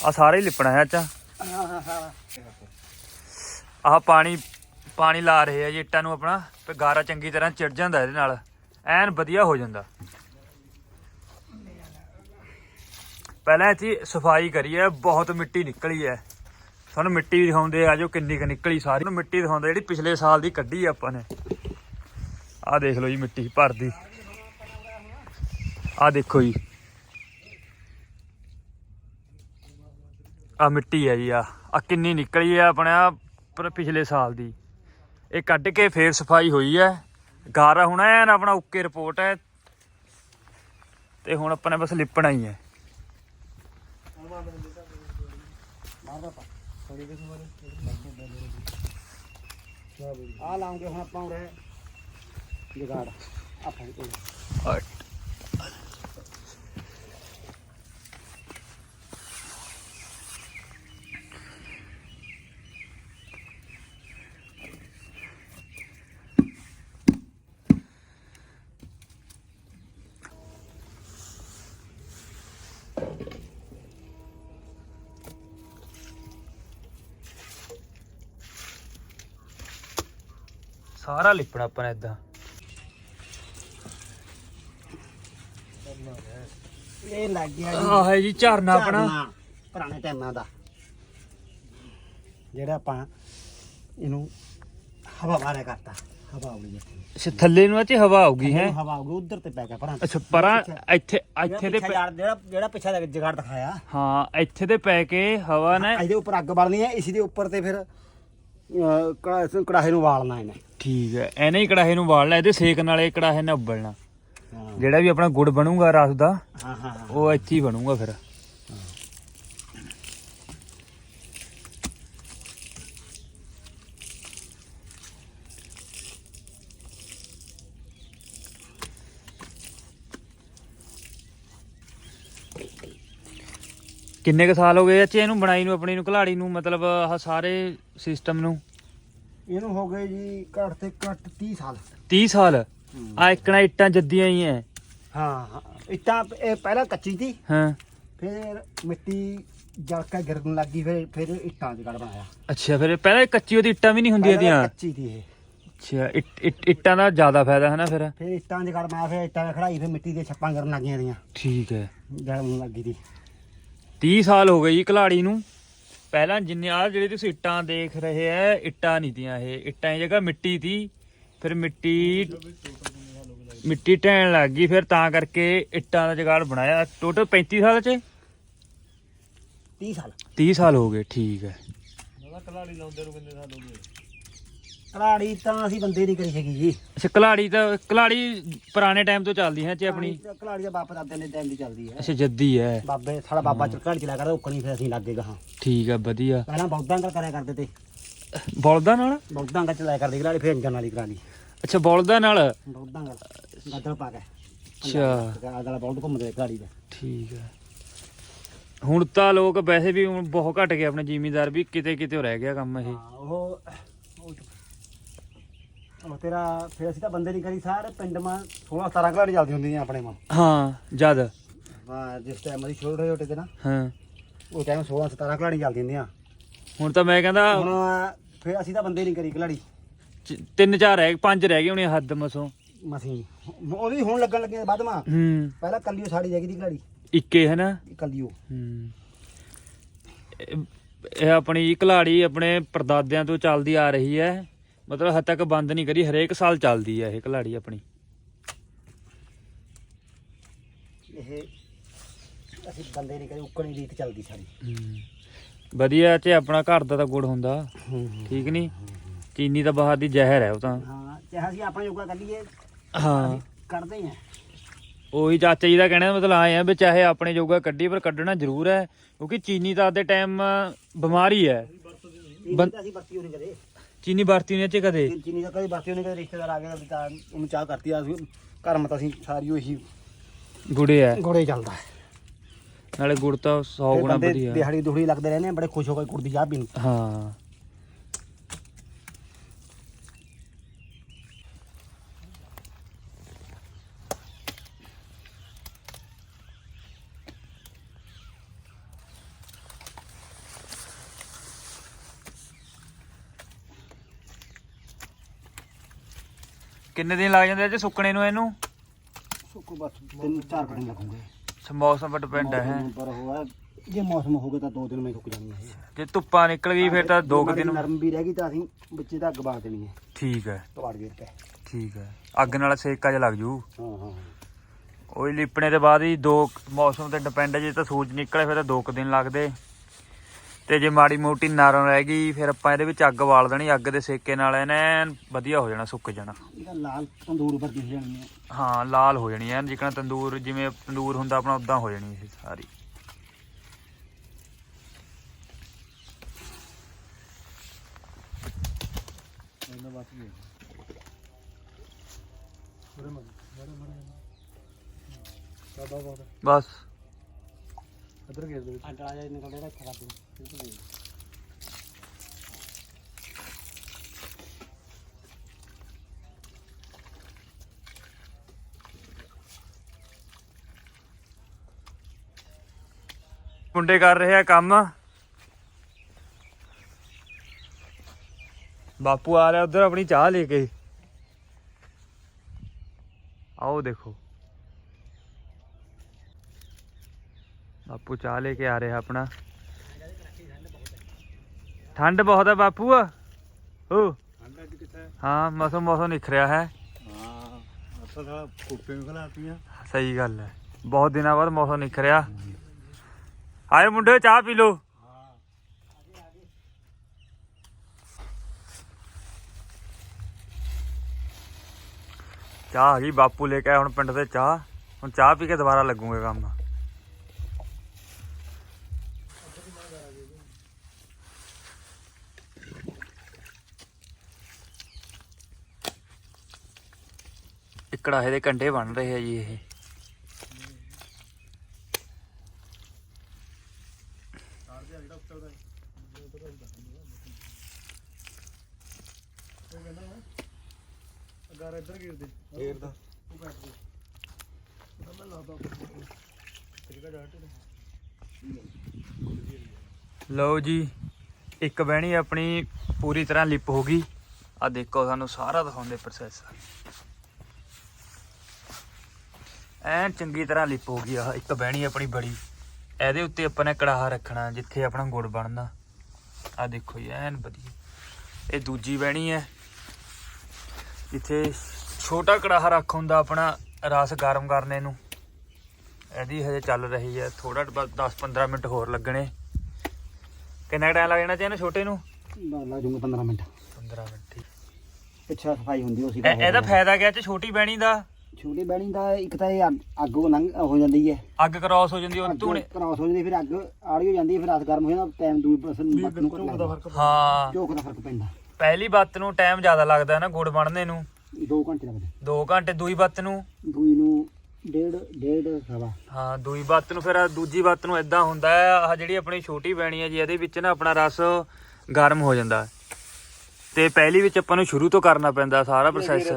[SPEAKER 1] ਆ ਸਾਰੇ ਹੀ ਲਿਪਣਾ ਹੈ ਅੱਛਾ ਆਹ ਪਾਣੀ ਪਾਣੀ ਲਾ ਰਹੇ ਆ ਜੀ ਇੱਟਾਂ ਨੂੰ ਆਪਣਾ। ਤੇ ਗਾਰਾ ਚੰਗੀ ਤਰ੍ਹਾਂ ਚਿੜ ਜਾਂਦਾ ਇਹਦੇ ਨਾਲ। ਐਨ ਵਧੀਆ ਹੋ ਜਾਂਦਾ। ਪਹਿਲਾਂ ਇੱਥੇ ਸਫ਼ਾਈ ਕਰੀ ਹੈ, ਬਹੁਤ ਮਿੱਟੀ ਨਿਕਲੀ ਹੈ। ਤੁਹਾਨੂੰ ਮਿੱਟੀ ਵੀ ਦਿਖਾਉਂਦੇ ਆ ਜੋ ਕਿੰਨੀ ਕੁ ਨਿਕਲੀ ਸਾਰੀ। ਨੂੰ ਮਿੱਟੀ ਦਿਖਾਉਂਦੇ ਜਿਹੜੀ ਪਿਛਲੇ ਸਾਲ ਦੀ ਕੱਢੀ ਆਪਾਂ ਨੇ। ਆਹ ਦੇਖ ਲਓ ਜੀ, ਮਿੱਟੀ ਭਰਦੀ। ਆਹ ਦੇਖੋ ਜੀ। ਆ ਮਿੱਟੀ ਹੈ ਜੀ ਆ ਆ ਕਿੰਨੀ ਨਿਕਲੀ ਹੈ ਆਪਣਾ ਪਰ ਪਿਛਲੇ ਸਾਲ ਦੀ। ਇਹ ਕੱਢ ਕੇ ਫੇਰ ਸਫ਼ਾਈ ਹੋਈ ਹੈ। ਗਾਰਾ ਹੁਣ ਐਨ ਆਪਣਾ ਓਕੇ ਰਿਪੋਰਟ ਹੈ। ਤੇ ਹੁਣ ਆਪਾਂ ਨੇ ਬਸ ਲਿਪਣਾ ਹੀ ਹੈ।
[SPEAKER 2] ਆ ਲਾਉਂਗੇ ਹੁਣ ਆਪਾਂ ਉਰੇ। ਜਗਾੜ ਆਪਾਂ ਕੋਲ।
[SPEAKER 1] ਸਾਰਾ ਲਿਪਣਾ ਆਪਾਂ ਨੇ ਇਦਾਂ
[SPEAKER 2] ਇਹ ਲੱਗ ਗਿਆ ਜੀ।
[SPEAKER 1] ਆਹ ਹੈ ਜੀ ਝਰਨਾ ਆਪਣਾ।
[SPEAKER 2] ਝਰਨਾ, ਪੁਰਾਣੇ ਟਾਈਮਾਂ ਦਾ। ਜਿਹੜਾ ਆਪਾਂ ਇਹਨੂੰ ਹਵਾ ਮਾਰਿਆ ਕਰਤਾ। ਹਵਾ ਆਉਣੀ ਇੱਥੇ।
[SPEAKER 1] ਅੱਛਾ ਥੱਲੇ ਨੂੰ ਇੱਥੇ ਹਵਾ ਆਊਗੀ ਹੈ?
[SPEAKER 2] ਹਵਾ ਆਉਗੀ ਉਧਰ ਤੇ ਪੈ ਗਿਆ ਪਰਾਂ
[SPEAKER 1] ਅੱਛਾ ਪਰਾਂ ਇੱਥੇ ਇੱਥੇ ਦੇ ਪੈ-
[SPEAKER 2] ਜਿਹੜਾ ਜਿਹੜਾ ਪਿੱਛੇ ਦਾ ਜਗਾੜ ਦਿਖਾਇਆ।
[SPEAKER 1] ਹਾਂ ਇੱਥੇ ਤੇ ਪੈ ਕੇ ਹਵਾ ਨੇ
[SPEAKER 2] ਇਹਦੇ ਉੱਪਰ ਅੱਗ ਬਾਲਣੀ ਹੈ ਇਸ ਦੇ ਉੱਪਰ ਤੇ ਫਿਰ ਅਹ, ਕੜਾ- ਇਸ ਕੜਾਹੇ ਨੂੰ ਵਾਲਣਾ ਇਹਨੇ।
[SPEAKER 1] ਠੀਕ ਹੈ। ਐਨੇ ਹੀ ਕੜਾਹੇ ਨੂੰ ਵਾਲ ਲੈ ਇਹਦੇ ਸੇਕ ਨਾਲ ਇਹ ਕੜਾਹੇ ਨਾਲ ਉਬਲਣਾ।
[SPEAKER 2] ਹਾਂ।
[SPEAKER 1] ਜਿਹੜਾ ਵੀ ਆਪਣਾ ਗੁੜ ਬਣੂਗਾ ਰਸ ਦਾ
[SPEAKER 2] ਹਾਂ ਹਾਂ ਹਾਂ।
[SPEAKER 1] ਉਹ ਇੱਥੇ ਹੀ ਬਣੂਗਾ ਫਿਰ। ਕਿੰਨੇ ਕ ਸਾਲ ਹੋ ਗਏ ਅੱਛੇ ਇਹਨੂੰ ਬਣਾਈ ਨੂੰ ਆਪਣੀ ਨੂੰ ਘਲਾੜੀ ਨੂੰ ਮਤਲਬ ਆਹ ਸਾਰੇ ਸਿਸਟਮ ਨੂੰ?
[SPEAKER 2] ਇਹਨੂੰ ਹੋ ਗਏ ਜੀ ਘੱਟ ਤੇ ਘੱਟ 30 ਸਾਲ।
[SPEAKER 1] 30 ਸਾਲ? ਆ ਇਕਣਾ ਇੱਟਾਂ ਜੱਦੀਆਂ ਹੀ ਐ।
[SPEAKER 2] ਹਾਂ ਇੱਟਾਂ ਇਹ ਪਹਿਲਾਂ ਕੱਚੀ ਸੀ।
[SPEAKER 1] ਹਾਂ।
[SPEAKER 2] ਫਿਰ ਮਿੱਟੀ ਜਲ ਕੇ ਗਿਰਨ ਲੱਗੀ ਫਿਰ ਫਿਰ ਇੱਟਾਂ ਜਗੜ ਬਣਾਇਆ।
[SPEAKER 1] ਅੱਛਾ ਫਿਰ ਪਹਿਲਾਂ ਇਹ ਕੱਚੀ ਉਹਦੀ ਇੱਟਾਂ ਵੀ ਨਹੀਂ ਹੁੰਦੀਆਂ
[SPEAKER 2] ਪਹਿਲਾਂ
[SPEAKER 1] ਦੀਆਂ
[SPEAKER 2] ਕੱਚੀ ਸੀ ਇਹ।
[SPEAKER 1] ਅੱਛਾ ਇੱਟ- ਇੱਟ- ਇੱਟਾਂ ਦਾ ਜ਼ਿਆਦਾ ਫਾਇਦਾ ਹੈ ਨਾ ਫਿਰ?
[SPEAKER 2] ਫਿਰ ਇੱਟਾਂ ਜਗੜ ਬਣਾਇਆ ਫਿਰ ਇੱਟਾਂ ਨਾਲ ਖੜਾਈ ਫਿਰ ਮਿੱਟੀ ਦੀਆਂ ਛੱਪਾਂ ਕਰਨ ਲੱਗੀਆਂ ਦੀਆਂ
[SPEAKER 1] ਠੀਕ ਹੈ।
[SPEAKER 2] ਜਲਣ ਲੱਗੀ ਦੀ
[SPEAKER 1] 30 ਸਾਲ ਹੋ ਗਏ ਜੀ ਕਲਾੜੀ ਨੂੰ। ਪਹਿਲਾਂ ਜਿੰਨੇ ਆ ਜਿਹੜੇ ਤੁਸੀਂ ਇੱਟਾਂ ਦੇਖ ਰਹੇ ਐ ਇੱਟਾਂ ਨਹੀਂ ਤੀਆਂ ਇਹ। ਇੱਟਾਂ ਦੀ ਜਗ੍ਹਾ ਮਿੱਟੀ ਤੀ ਫਿਰ ਮਿੱਟੀ ਮਿੱਟੀ ਢਹਿਣ ਲੱਗ ਗਈ ਫਿਰ ਤਾਂ ਕਰਕੇ ਇੱਟਾਂ ਦਾ ਜਗਾੜ ਬਣਾਇਆ। ਟੋਟਲ 35 ਸਾਲ ਚ?
[SPEAKER 2] 30 ਸਾਲ।
[SPEAKER 1] 30 ਸਾਲ ਹੋ ਗਏ ਠੀਕ ਹੈ
[SPEAKER 2] ਕਲਾੜੀ ਤਾਂ ਅਸੀਂ ਬੰਦੇ ਨਹੀਂ ਕਰੀ ਸਕੀ ਜੀ।
[SPEAKER 1] ਅੱਛਾ ਕਲਾੜੀ ਤਾਂ ਕਲਾੜੀ ਪੁਰਾਣੇ ਟਾਈਮ ਤੋਂ ਚੱਲਦੀ ਹੈ ਚ ਆਪਣੀ।
[SPEAKER 2] ਕਲਾੜੀ ਦਾ ਬਾਪ ਦਾਦੇ ਨੇ ਟਾਈਮ ਦੀ ਚੱਲਦੀ ਹੈ।
[SPEAKER 1] ਅੱਛਾ ਜੱਦੀ ਹੈ।
[SPEAKER 2] ਬਾਬੇ ਸਾਡਾ ਬਾਬਾ ਚ ਕਲਾੜੀ ਚਲਾ ਕਰਦਾ ਉਕਣੀ ਫਿਰ ਅਸੀਂ ਲੱਗੇ ਗਾਹਾਂ।
[SPEAKER 1] ਠੀਕ ਹੈ ਵਧੀਆ।
[SPEAKER 2] ਪਹਿਲਾਂ ਬੌਦਾਂ ਦਾ ਕਰਿਆ ਕਰਦੇ ਤੇ।
[SPEAKER 1] ਬਲਦਾਂ ਨਾਲ?
[SPEAKER 2] ਬੌਦਾਂ ਦਾ ਚਲਾਇਆ ਕਰਦੇ ਕਲਾੜੀ ਫਿਰ ਇੰਜਨ ਵਾਲੀ ਕਲਾੜੀ।
[SPEAKER 1] ਅੱਛਾ ਬਲਦਾਂ ਨਾਲ?
[SPEAKER 2] ਬੌਦਾਂ ਦਾ ਗੱਦਲ ਪਾ ਕੇ।
[SPEAKER 1] ਅੱਛਾ।
[SPEAKER 2] ਆਦਲਾ ਬਹੁਤ ਘੁੰਮਦੇ ਕਲਾੜੀ ਦਾ।
[SPEAKER 1] ਠੀਕ ਹੈ ਹੁਣ ਤਾਂ ਲੋਕ ਵੈਸੇ ਵੀ ਹੁਣ ਬਹੁਤ ਘਟ ਗਏ ਆਪਣੇ ਜ਼ਿਮੀਦਾਰ ਵੀ ਕਿਤੇ ਕਿਤੇ ਰਹਿ ਗਿਆ ਕੰਮ ਇਹ।
[SPEAKER 2] ਉਹ ਉਹ- ਤੇਰਾ ਫਿਰ ਅਸੀਂ ਤਾਂ ਬੰਦੇ ਨਹੀਂ ਕਰੀ ਸਾਰੇ ਪਿੰਡ ਮਾ 16 17 ਕਲਾੜੀ ਚੱਲਦੀ ਹੁੰਦੀਆਂ ਆਪਣੇ ਮਾ
[SPEAKER 1] ਹਾਂ ਜਦ।
[SPEAKER 2] ਹਾਂ ਜਿਸ ਟਾਈਮ ਅਸੀਂ ਛੋਟੇ ਛੋਟੇ ਤੇ ਨਾ
[SPEAKER 1] ਹਾਂ।
[SPEAKER 2] ਉਹ ਟਾਈਮ 16 17 ਘਲਾੜੀ ਚੱਲਦੀ ਹੁੰਦੀਆਂ।
[SPEAKER 1] ਹੁਣ ਤਾਂ ਮੈਂ ਕਹਿੰਦਾ
[SPEAKER 2] ਹੁਣ ਫਿਰ ਅਸੀਂ ਤਾਂ ਬੰਦੇ ਨਹੀਂ ਕਰੀ ਘਲਾੜੀ।
[SPEAKER 1] ਚ- ਤਿੰਨ ਚਾਰ ਰਹਿ ਪੰਜ ਰਹਿ ਗਏ ਹੋਣੇ ਹੱਦ ਮਸੋਂ।
[SPEAKER 2] ਮਸੀਂ ਉਹ ਵੀ ਹੁਣ ਲੱਗਣ ਲੱਗੇ ਬਾਦਮਾ
[SPEAKER 1] ਹੂੰ।
[SPEAKER 2] ਪਹਿਲਾਂ ਕੱਲੀ ਉਹ ਸਾੜੀ ਜਾਗੀ ਦੀ ਘਲਾੜੀ।
[SPEAKER 1] ਇੱਕੇ ਹੈ ਨਾ?
[SPEAKER 2] ਕੱਲੀ ਉਹ
[SPEAKER 1] ਹੂੰ। ਇਹ- ਇਹ ਆਪਣੀ ਕਲਾੜੀ ਆਪਣੇ ਪਰਦਾਦਿਆਂ ਤੋਂ ਚੱਲਦੀ ਆ ਰਹੀ ਹੈ। ਮਤਲਬ ਹੱਦ ਤੱਕ ਬੰਦ ਨਹੀਂ ਕਰੀ ਹਰੇਕ ਸਾਲ ਚੱਲਦੀ ਹੈ ਇਹ ਕਲਾੜੀ ਆਪਣੀ।
[SPEAKER 2] ਇਹ ਅਸੀਂ ਬੰਦੇ ਨਹੀਂ ਕਰੀ ਉੱਕਣੀ ਰੀਤ ਚੱਲਦੀ
[SPEAKER 1] ਹੂੰ। ਵਧੀਆ ਚ ਆਪਣਾ ਘਰ ਦਾ ਤਾਂ ਗੁੜ ਹੁੰਦਾ। ਠੀਕ ਨਹੀਂ? ਚੀਨੀ ਤਾਂ ਬਾਹਰ ਦੀ ਜ਼ਹਿਰ ਹੈ ਉਹ ਤਾਂ।
[SPEAKER 2] ਹਾਂ ਚਾਹੇ ਅਸੀਂ ਆਪਣਾ ਯੋਗਾ ਕੱਢੀਏ
[SPEAKER 1] ਹਾਂ।
[SPEAKER 2] ਕਰਦੇ ਹੀ ਆ।
[SPEAKER 1] ਉਹੀ ਚਾਚਾ ਜੀ ਦਾ ਕਹਿਣਾ ਦਾ ਮਤਲਬ ਆਏ ਆ ਵੀ ਚਾਹੇ ਆਪਣੇ ਜੋਗਾ ਕੱਢੀ ਪਰ ਕੱਢਣਾ ਜ਼ਰੂਰ ਹੈ ਕਿਉਂਕਿ ਚੀਨੀ ਤਾਂ ਦੇ ਟਾਈਮ ਬਿਮਾਰੀ ਹੈ।
[SPEAKER 2] ਤਾਂ ਅਸੀਂ ਵਰਤੀ ਹੋਣੀ ਕਦੇ।
[SPEAKER 1] ਚੀਨੀ ਵਰਤੀ ਨਹੀਂ ਚ ਕਦੇ?
[SPEAKER 2] ਚੀਨੀ ਦਾ ਕਦੇ ਵਰਤੀ ਹੋਣੀ ਕਦੇ ਰਿਸ਼ਤੇਦਾਰ ਆ ਗਏ ਤਾਂ ਉਹਨੂੰ ਚਾਹ ਕਰਤੀ ਆ ਅਸੀਂ ਘਰ ਮਤ ਅਸੀਂ ਸਾਰੀ ਉਹੀ
[SPEAKER 1] ਗੁੜੇ ਹੈ
[SPEAKER 2] ਗੋੜੇ ਚੱਲਦਾ।
[SPEAKER 1] ਨਾਲੇ ਗੁੜ ਤਾਂ 100
[SPEAKER 2] ਤੇ
[SPEAKER 1] ਗੁਣਾ ਵਧੀਆ।
[SPEAKER 2] ਦਿਹਾੜੀ ਦੁਹੜੀ ਲੱਗਦੇ ਰਹਿੰਦੇ ਆ ਬੜੇ ਖੁਸ਼ ਹੋ ਕੇ ਗੁੜ ਦੀ ਚਾਹ ਪੀਣ
[SPEAKER 1] ਹਾਂ। ਕਿੰਨੇ ਦਿਨ ਲੱਗ ਜਾਂਦੇ ਆ ਜੀ ਸੁੱਕਣੇ ਨੂੰ ਇਹਨੂੰ?
[SPEAKER 2] ਸੁੱਕੋ ਬਸ ਤਿੰਨ ਚਾਰ ਘੰਟੇ ਲੱਗੂਗੇ
[SPEAKER 1] ਮੌਸਮ ਪਰ ਡਿਪੈਂਡ ਹੈ।
[SPEAKER 2] ਪਰ ਹੋਇਆ ਜੇ ਮੌਸਮ ਹੋ ਗਿਆ ਤਾਂ ਦੋ ਦਿਨ ਮੈਂ ਸੁੱਕ ਜਾਣੀ ਹੈ
[SPEAKER 1] ਜੇ ਧੁੱਪਾਂ ਨਿਕਲ ਗਈ ਫਿਰ ਤਾਂ ਦੋ ਕੁ ਦਿਨ
[SPEAKER 2] ਨਰਮ ਵੀ ਰਹਿ ਗਈ ਤਾਂ ਅਸੀਂ ਵਿੱਚੇ ਤਾਂ ਅੱਗ ਬਾਲ ਦੇਣੀ ਹੈ
[SPEAKER 1] ਠੀਕ ਹੈ।
[SPEAKER 2] ਤਵਾੜ ਗੇਰ ਕੇ
[SPEAKER 1] ਠੀਕ ਹੈ। ਅੱਗ ਨਾਲ ਸੇਕਾ ਜਿਹਾ ਲੱਗ ਜੂ।
[SPEAKER 2] ਹਾਂ ਹਾਂ।
[SPEAKER 1] ਉਹੀ ਲਿਪਣੇ ਦੇ ਬਾਅਦ ਹੀ ਦੋ ਮੌਸਮ ਤੇ ਡਿਪੈਂਡ ਹੈ ਜੇ ਤਾਂ ਸੂਰਜ ਨਿਕਲੇ ਫਿਰ ਤਾਂ ਦੋ ਕੁ ਦਿਨ ਲੱਗਦੇ। ਤੇ ਜੇ ਮਾੜੀ ਮੋਟੀ ਨਰਮ ਰਹਿ ਗਈ ਫਿਰ ਆਪਾਂ ਇਹਦੇ ਵਿੱਚ ਅੱਗ ਬਾਲ ਦੇਣੀ ਅੱਗ ਦੇ ਸੇਕੇ ਨਾਲ ਇਹਨੇ ਐਨ ਵਧੀਆ ਹੋ ਜਾਣਾ ਸੁੱਕ ਜਾਣਾ।
[SPEAKER 2] ਇਹਦਾ ਲਾਲ ਤੰਦੂਰ ਦਿਖ ਜਾਣੀ ਹੈ।
[SPEAKER 1] ਹਾਂ ਲਾਲ ਹੋ ਜਾਣੀ ਐਨ ਜਿਕਣਾ ਤੰਦੂਰ ਜਿਵੇਂ ਤੰਦੂਰ ਹੁੰਦਾ ਆਪਣਾ ਉਦਾਂ ਹੋ ਜਾਣੀ ਇਹ ਸਾਰੀ। ਬਸ
[SPEAKER 2] ਅਦਰ ਗੇਰ ਦੇ ਅੰਡਾ ਜਾ ਨਿਕਲ ਰਿਹਾ ਖਰਾਬ
[SPEAKER 1] ਮੁੰਡੇ ਕਰ ਰਹੇ ਆ ਕੰਮ। ਬਾਪੂ ਆ ਰਿਹਾ ਉਧਰ ਆਪਣੀ ਚਾਹ ਲੈ ਕੇ। ਆਓ ਦੇਖੋ। ਬਾਪੂ ਚਾਹ ਲੈ ਕੇ ਆ ਰਿਹਾ ਆਪਣਾ। ਠੰਡ ਬਹੁਤ ਹੈ ਬਾਪੂ। ਹੋ
[SPEAKER 2] ਅੰਡਾ ਜੀ ਕਿੱਥੇ?
[SPEAKER 1] ਹਾਂ ਮੌਸਮ ਮੌਸਮ ਨਿਖ ਰਿਹਾ ਹੈ।
[SPEAKER 2] ਹਾਂ ਅਸਾਂ ਦਾ ਕੁੱਪੇ ਨੂੰ ਖਲਾਤੀਆਂ।
[SPEAKER 1] ਸਹੀ ਗੱਲ ਹੈ। ਬਹੁਤ ਦਿਨਾਂ ਬਾਅਦ ਮੌਸਮ ਨਿਖ ਰਿਹਾ। ਆਏ ਮੁੰਡੇ ਚਾਹ ਪੀ ਲਓ। ਚਾਹ ਆ ਗਈ ਬਾਪੂ ਲੈ ਕੇ ਆਇਆ ਹੁਣ ਪਿੰਡ ਤੇ ਚਾਹ। ਹੁਣ ਚਾਹ ਪੀ ਕੇ ਦੁਬਾਰਾ ਲੱਗੂਗੇ ਕੰਮ ਇੱਕ ਕੜਾਹੇ ਦੇ ਕੰਡੇ ਬਣ ਰਹੇ ਆ ਜੀ ਇਹ।
[SPEAKER 2] ਅਗਰ ਇੱਧਰ ਗੇਰ ਦੇ
[SPEAKER 3] ਫੇਰ ਦਾ
[SPEAKER 2] ਉਹ ਕੱਟ ਦੇ ਉਹਦਾ ਮੈਂ ਲਾਦਾ ਤਰੀਕਾ ਜਾਟ
[SPEAKER 1] ਲਓ ਜੀ, ਇੱਕ ਬਹਿਣੀ ਆਪਣੀ ਪੂਰੀ ਤਰ੍ਹਾਂ ਲਿਪ ਹੋ ਗਈ। ਆ ਦੇਖੋ, ਸਾਨੂੰ ਸਾਰਾ ਦਿਖਾਉਂਦੇ ਪ੍ਰੋਸੈਸ ਐਨ ਚੰਗੀ ਤਰ੍ਹਾਂ ਲਿਪ ਹੋ ਗਈ ਆ ਇੱਕ ਬਹਿਣੀ ਆਪਣੀ ਬੜੀ। ਇਹਦੇ ਉੱਤੇ ਆਪਾਂ ਨੇ ਕੜਾਹਾ ਰੱਖਣਾ ਜਿੱਥੇ ਆਪਣਾ ਗੁੜ ਬਣਦਾ। ਆ ਦੇਖੋ ਜੀ ਐਨ ਵਧੀਆ। ਇਹ ਦੂਜੀ ਬਹਿਣੀ ਹੈ ਜਿੱਥੇ ਛੋਟਾ ਕੜਾਹਾ ਰੱਖ ਹੁੰਦਾ ਆਪਣਾ ਰਸ ਗਰਮ ਕਰਨੇ ਨੂੰ ਇਹਦੀ ਹਜੇ ਚੱਲ ਰਹੀ ਹੈ ਥੋੜਾ 10-15 ਮਿੰਟ ਹੋਰ ਲੱਗਣੇ। ਕਿੰਨਾ ਟਾਈਮ ਲੱਗ ਜਾਣਾ ਚਾਹੀਦਾ ਛੋਟੇ ਨੂੰ?
[SPEAKER 2] ਲਾ ਜੂਗਾ 15 ਮਿੰਟ।
[SPEAKER 1] 15 ਮਿੰਟ ਠੀਕ।
[SPEAKER 2] ਪਿੱਛਾ ਸਫ਼ਾਈ ਹੁੰਦੀ ਉਸੇ
[SPEAKER 1] ਇਹਦਾ ਫਾਇਦਾ ਕਿਆ ਚ ਛੋਟੀ ਬਹਿਣੀ ਦਾ?
[SPEAKER 2] ਛੋਟੀ ਬੈਣੀ ਦਾ ਇੱਕ ਤਾਂ ਇਹ ਅੱਗ- ਅੱਗ ਉਹ ਲੰਘ ਹੋ ਜਾਂਦੀ ਹੈ।
[SPEAKER 1] ਅੱਗ ਕ੍ਰਾਸ ਹੋ ਜਾਂਦੀ ਉਹ ਧੂਣੇ।
[SPEAKER 2] ਕ੍ਰਾਸ ਹੋ ਜਾਂਦੀ ਫਿਰ ਅੱਗ ਆੜੀ ਹੋ ਜਾਂਦੀ ਹੈ ਫਿਰ ਰਸ ਗਰਮ ਹੋ ਜਾਂਦਾ ਟਾਈਮ ਦੂਈ ਪਰਸਨ ਬੱਤ ਨੂੰ ਘੱਟ ਲੱਗਦਾ
[SPEAKER 1] ਹਾਂ।
[SPEAKER 2] ਝੋਕ ਦਾ ਫ਼ਰਕ ਪੈਂਦਾ।
[SPEAKER 1] ਪਹਿਲੀ ਬੱਤ ਨੂੰ ਟਾਈਮ ਜ਼ਿਆਦਾ ਲੱਗਦਾ ਨਾ ਗੁੜ ਬਣਨੇ ਨੂੰ।
[SPEAKER 2] 2 ਘੰਟੇ ਲੱਗਦੇ।
[SPEAKER 1] 2 ਘੰਟੇ ਦੂਈ ਬੱਤ ਨੂੰ।
[SPEAKER 2] ਦੂਈ ਨੂੰ ਡੇਢ ਡੇਢ ਸਵਾ।
[SPEAKER 1] ਹਾਂ ਦੂਈ ਬੱਤ ਨੂੰ ਫਿਰ ਦੂਜੀ ਬੱਤ ਨੂੰ ਇਦਾਂ ਹੁੰਦਾ ਹੈ ਆਹ ਜਿਹੜੀ ਆਪਣੀ ਛੋਟੀ ਬਹਿਣੀ ਹੈ ਜੀ ਇਹਦੇ ਵਿੱਚ ਨਾ ਆਪਣਾ ਰਸ ਗਰਮ ਹੋ ਜਾਂਦਾ। ਤੇ ਪਹਿਲੀ ਵਿੱਚ ਆਪਾਂ ਨੂੰ ਸ਼ੁਰੂ ਤੋਂ ਕਰਨਾ ਪੈਂਦਾ ਸਾਰਾ ਪ੍ਰੋਸੈਸ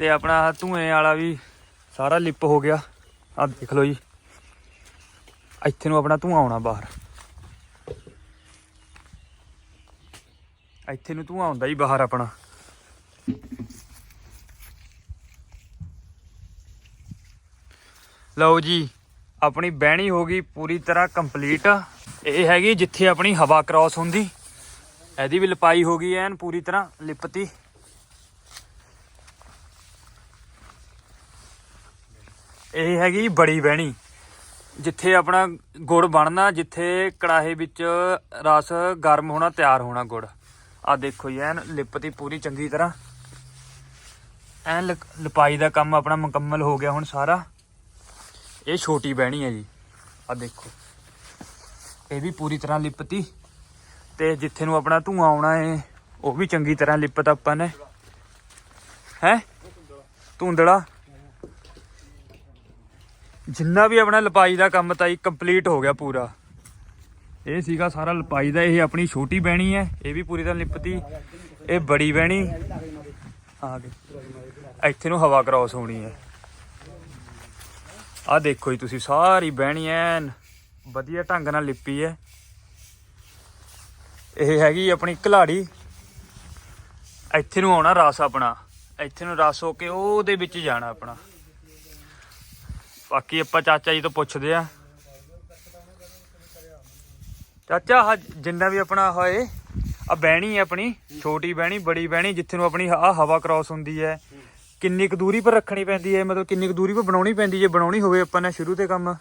[SPEAKER 1] ਤੇ ਆਪਣਾ ਆਹ ਧੂਏ ਵਾਲਾ ਵੀ ਸਾਰਾ ਲਿਪ ਹੋ ਗਿਆ। ਆ ਦੇਖ ਲਓ ਜੀ। ਇੱਥੇ ਨੂੰ ਆਪਣਾ ਧੂਆਂ ਆਉਣਾ ਬਾਹਰ। ਇੱਥੇ ਨੂੰ ਧੂਆਂ ਆਉਂਦਾ ਜੀ ਬਾਹਰ ਆਪਣਾ। ਲਓ ਜੀ, ਆਪਣੀ ਬਹਿਣੀ ਹੋ ਗਈ ਪੂਰੀ ਤਰ੍ਹਾਂ ਕੰਪਲੀਟ। ਇਹ ਹੈਗੀ ਜਿੱਥੇ ਆਪਣੀ ਹਵਾ ਕ੍ਰਾਸ ਹੁੰਦੀ। ਇਹਦੀ ਵੀ ਲਪਾਈ ਹੋ ਗਈ ਐਨ ਪੂਰੀ ਤਰ੍ਹਾਂ ਲਿਪਤੀ। ਇਹ ਹੈਗੀ ਬੜੀ ਬਹਿਣੀ। ਜਿੱਥੇ ਆਪਣਾ ਗੁੜ ਬਣਨਾ, ਜਿੱਥੇ ਕੜਾਹੇ ਵਿੱਚ ਰਸ ਗਰਮ ਹੋਣਾ, ਤਿਆਰ ਹੋਣਾ ਗੁੜ। ਆ ਦੇਖੋ ਜੀ, ਐਨ ਲਿਪਤੀ ਪੂਰੀ ਚੰਗੀ ਤਰ੍ਹਾਂ। ਐਨ ਲਪਾਈ ਦਾ ਕੰਮ ਆਪਣਾ ਮੁਕੰਮਲ ਹੋ ਗਿਆ ਹੁਣ ਸਾਰਾ। ਇਹ ਛੋਟੀ ਬਹਿਣੀ ਹੈ ਜੀ। ਆ ਦੇਖੋ। ਇਹ ਵੀ ਪੂਰੀ ਤਰ੍ਹਾਂ ਲਿਪਤੀ। ਤੇ ਜਿੱਥੇ ਨੂੰ ਆਪਣਾ ਧੂਆਂ ਆਉਣਾ ਏ, ਉਹ ਵੀ ਚੰਗੀ ਤਰ੍ਹਾਂ ਲਿਪਤ ਆਪਾਂ ਨੇ। ਹੈ? ਧੁੰਦੜਾ ਜਿੰਨਾ ਵੀ ਆਪਣਾ ਲਪਾਈ ਦਾ ਕੰਮ ਤਾਂ ਕੰਪਲੀਟ ਹੋ ਗਿਆ ਪੂਰਾ। ਇਹ ਸੀਗਾ ਸਾਰਾ ਲਪਾਈ ਦਾ, ਇਹ ਆਪਣੀ ਛੋਟੀ ਬਹਿਣੀ ਹੈ, ਇਹ ਵੀ ਪੂਰੀ ਤਰ੍ਹਾਂ ਲਿਪਤੀ, ਇਹ ਬੜੀ ਬਹਿਣੀ। ਆ ਗਈ ਇੱਥੇ ਨੂੰ ਹਵਾ ਕ੍ਰਾਸ ਹੋਣੀ ਹੈ। ਆ ਦੇਖੋ ਜੀ ਤੁਸੀਂ, ਸਾਰੀ ਬਹਿਣੀ ਐਨ ਵਧੀਆ ਢੰਗ ਨਾਲ ਲਿਪੀ ਹੈ। ਇਹ ਹੈਗੀ ਆਪਣੀ ਘਲਾੜੀ। ਇੱਥੇ ਨੂੰ ਆਉਣਾ ਰਸ ਆਪਣਾ। ਇੱਥੇ ਨੂੰ ਰਸ ਹੋ ਕੇ ਉਹਦੇ ਵਿੱਚ ਜਾਣਾ ਆਪਣਾ। ਬਾਕੀ ਆਪਾਂ ਚਾਚਾ ਜੀ ਤੋਂ ਪੁੱਛਦੇ ਆ। ਚਾਚਾ ਜਿੰਨਾ ਵੀ ਆਪਣਾ ਹੋਏ ਆ ਬਹਿਣੀ ਹੈ ਆਪਣੀ ਛੋਟੀ ਬਹਿਣੀ ਬੜੀ ਬਹਿਣੀ ਜਿੱਥੇ ਨੂੰ ਆਪਣੀ ਆ ਹਵਾ ਕ੍ਰਾਸ ਹੁੰਦੀ ਹੈ। ਕਿੰਨੀ ਕੁ ਦੂਰੀ ਪਰ ਰੱਖਣੀ ਪੈਂਦੀ ਹੈ ਮਤਲਬ ਕਿੰਨੀ ਕੁ ਦੂਰੀ ਪਰ ਬਣਾਉਣੀ ਪੈਂਦੀ ਜੇ ਬਣਾਉਣੀ ਹੋਵੇ ਆਪਾਂ ਨੇ ਸ਼ੁਰੂ ਤੇ ਕੰਮ।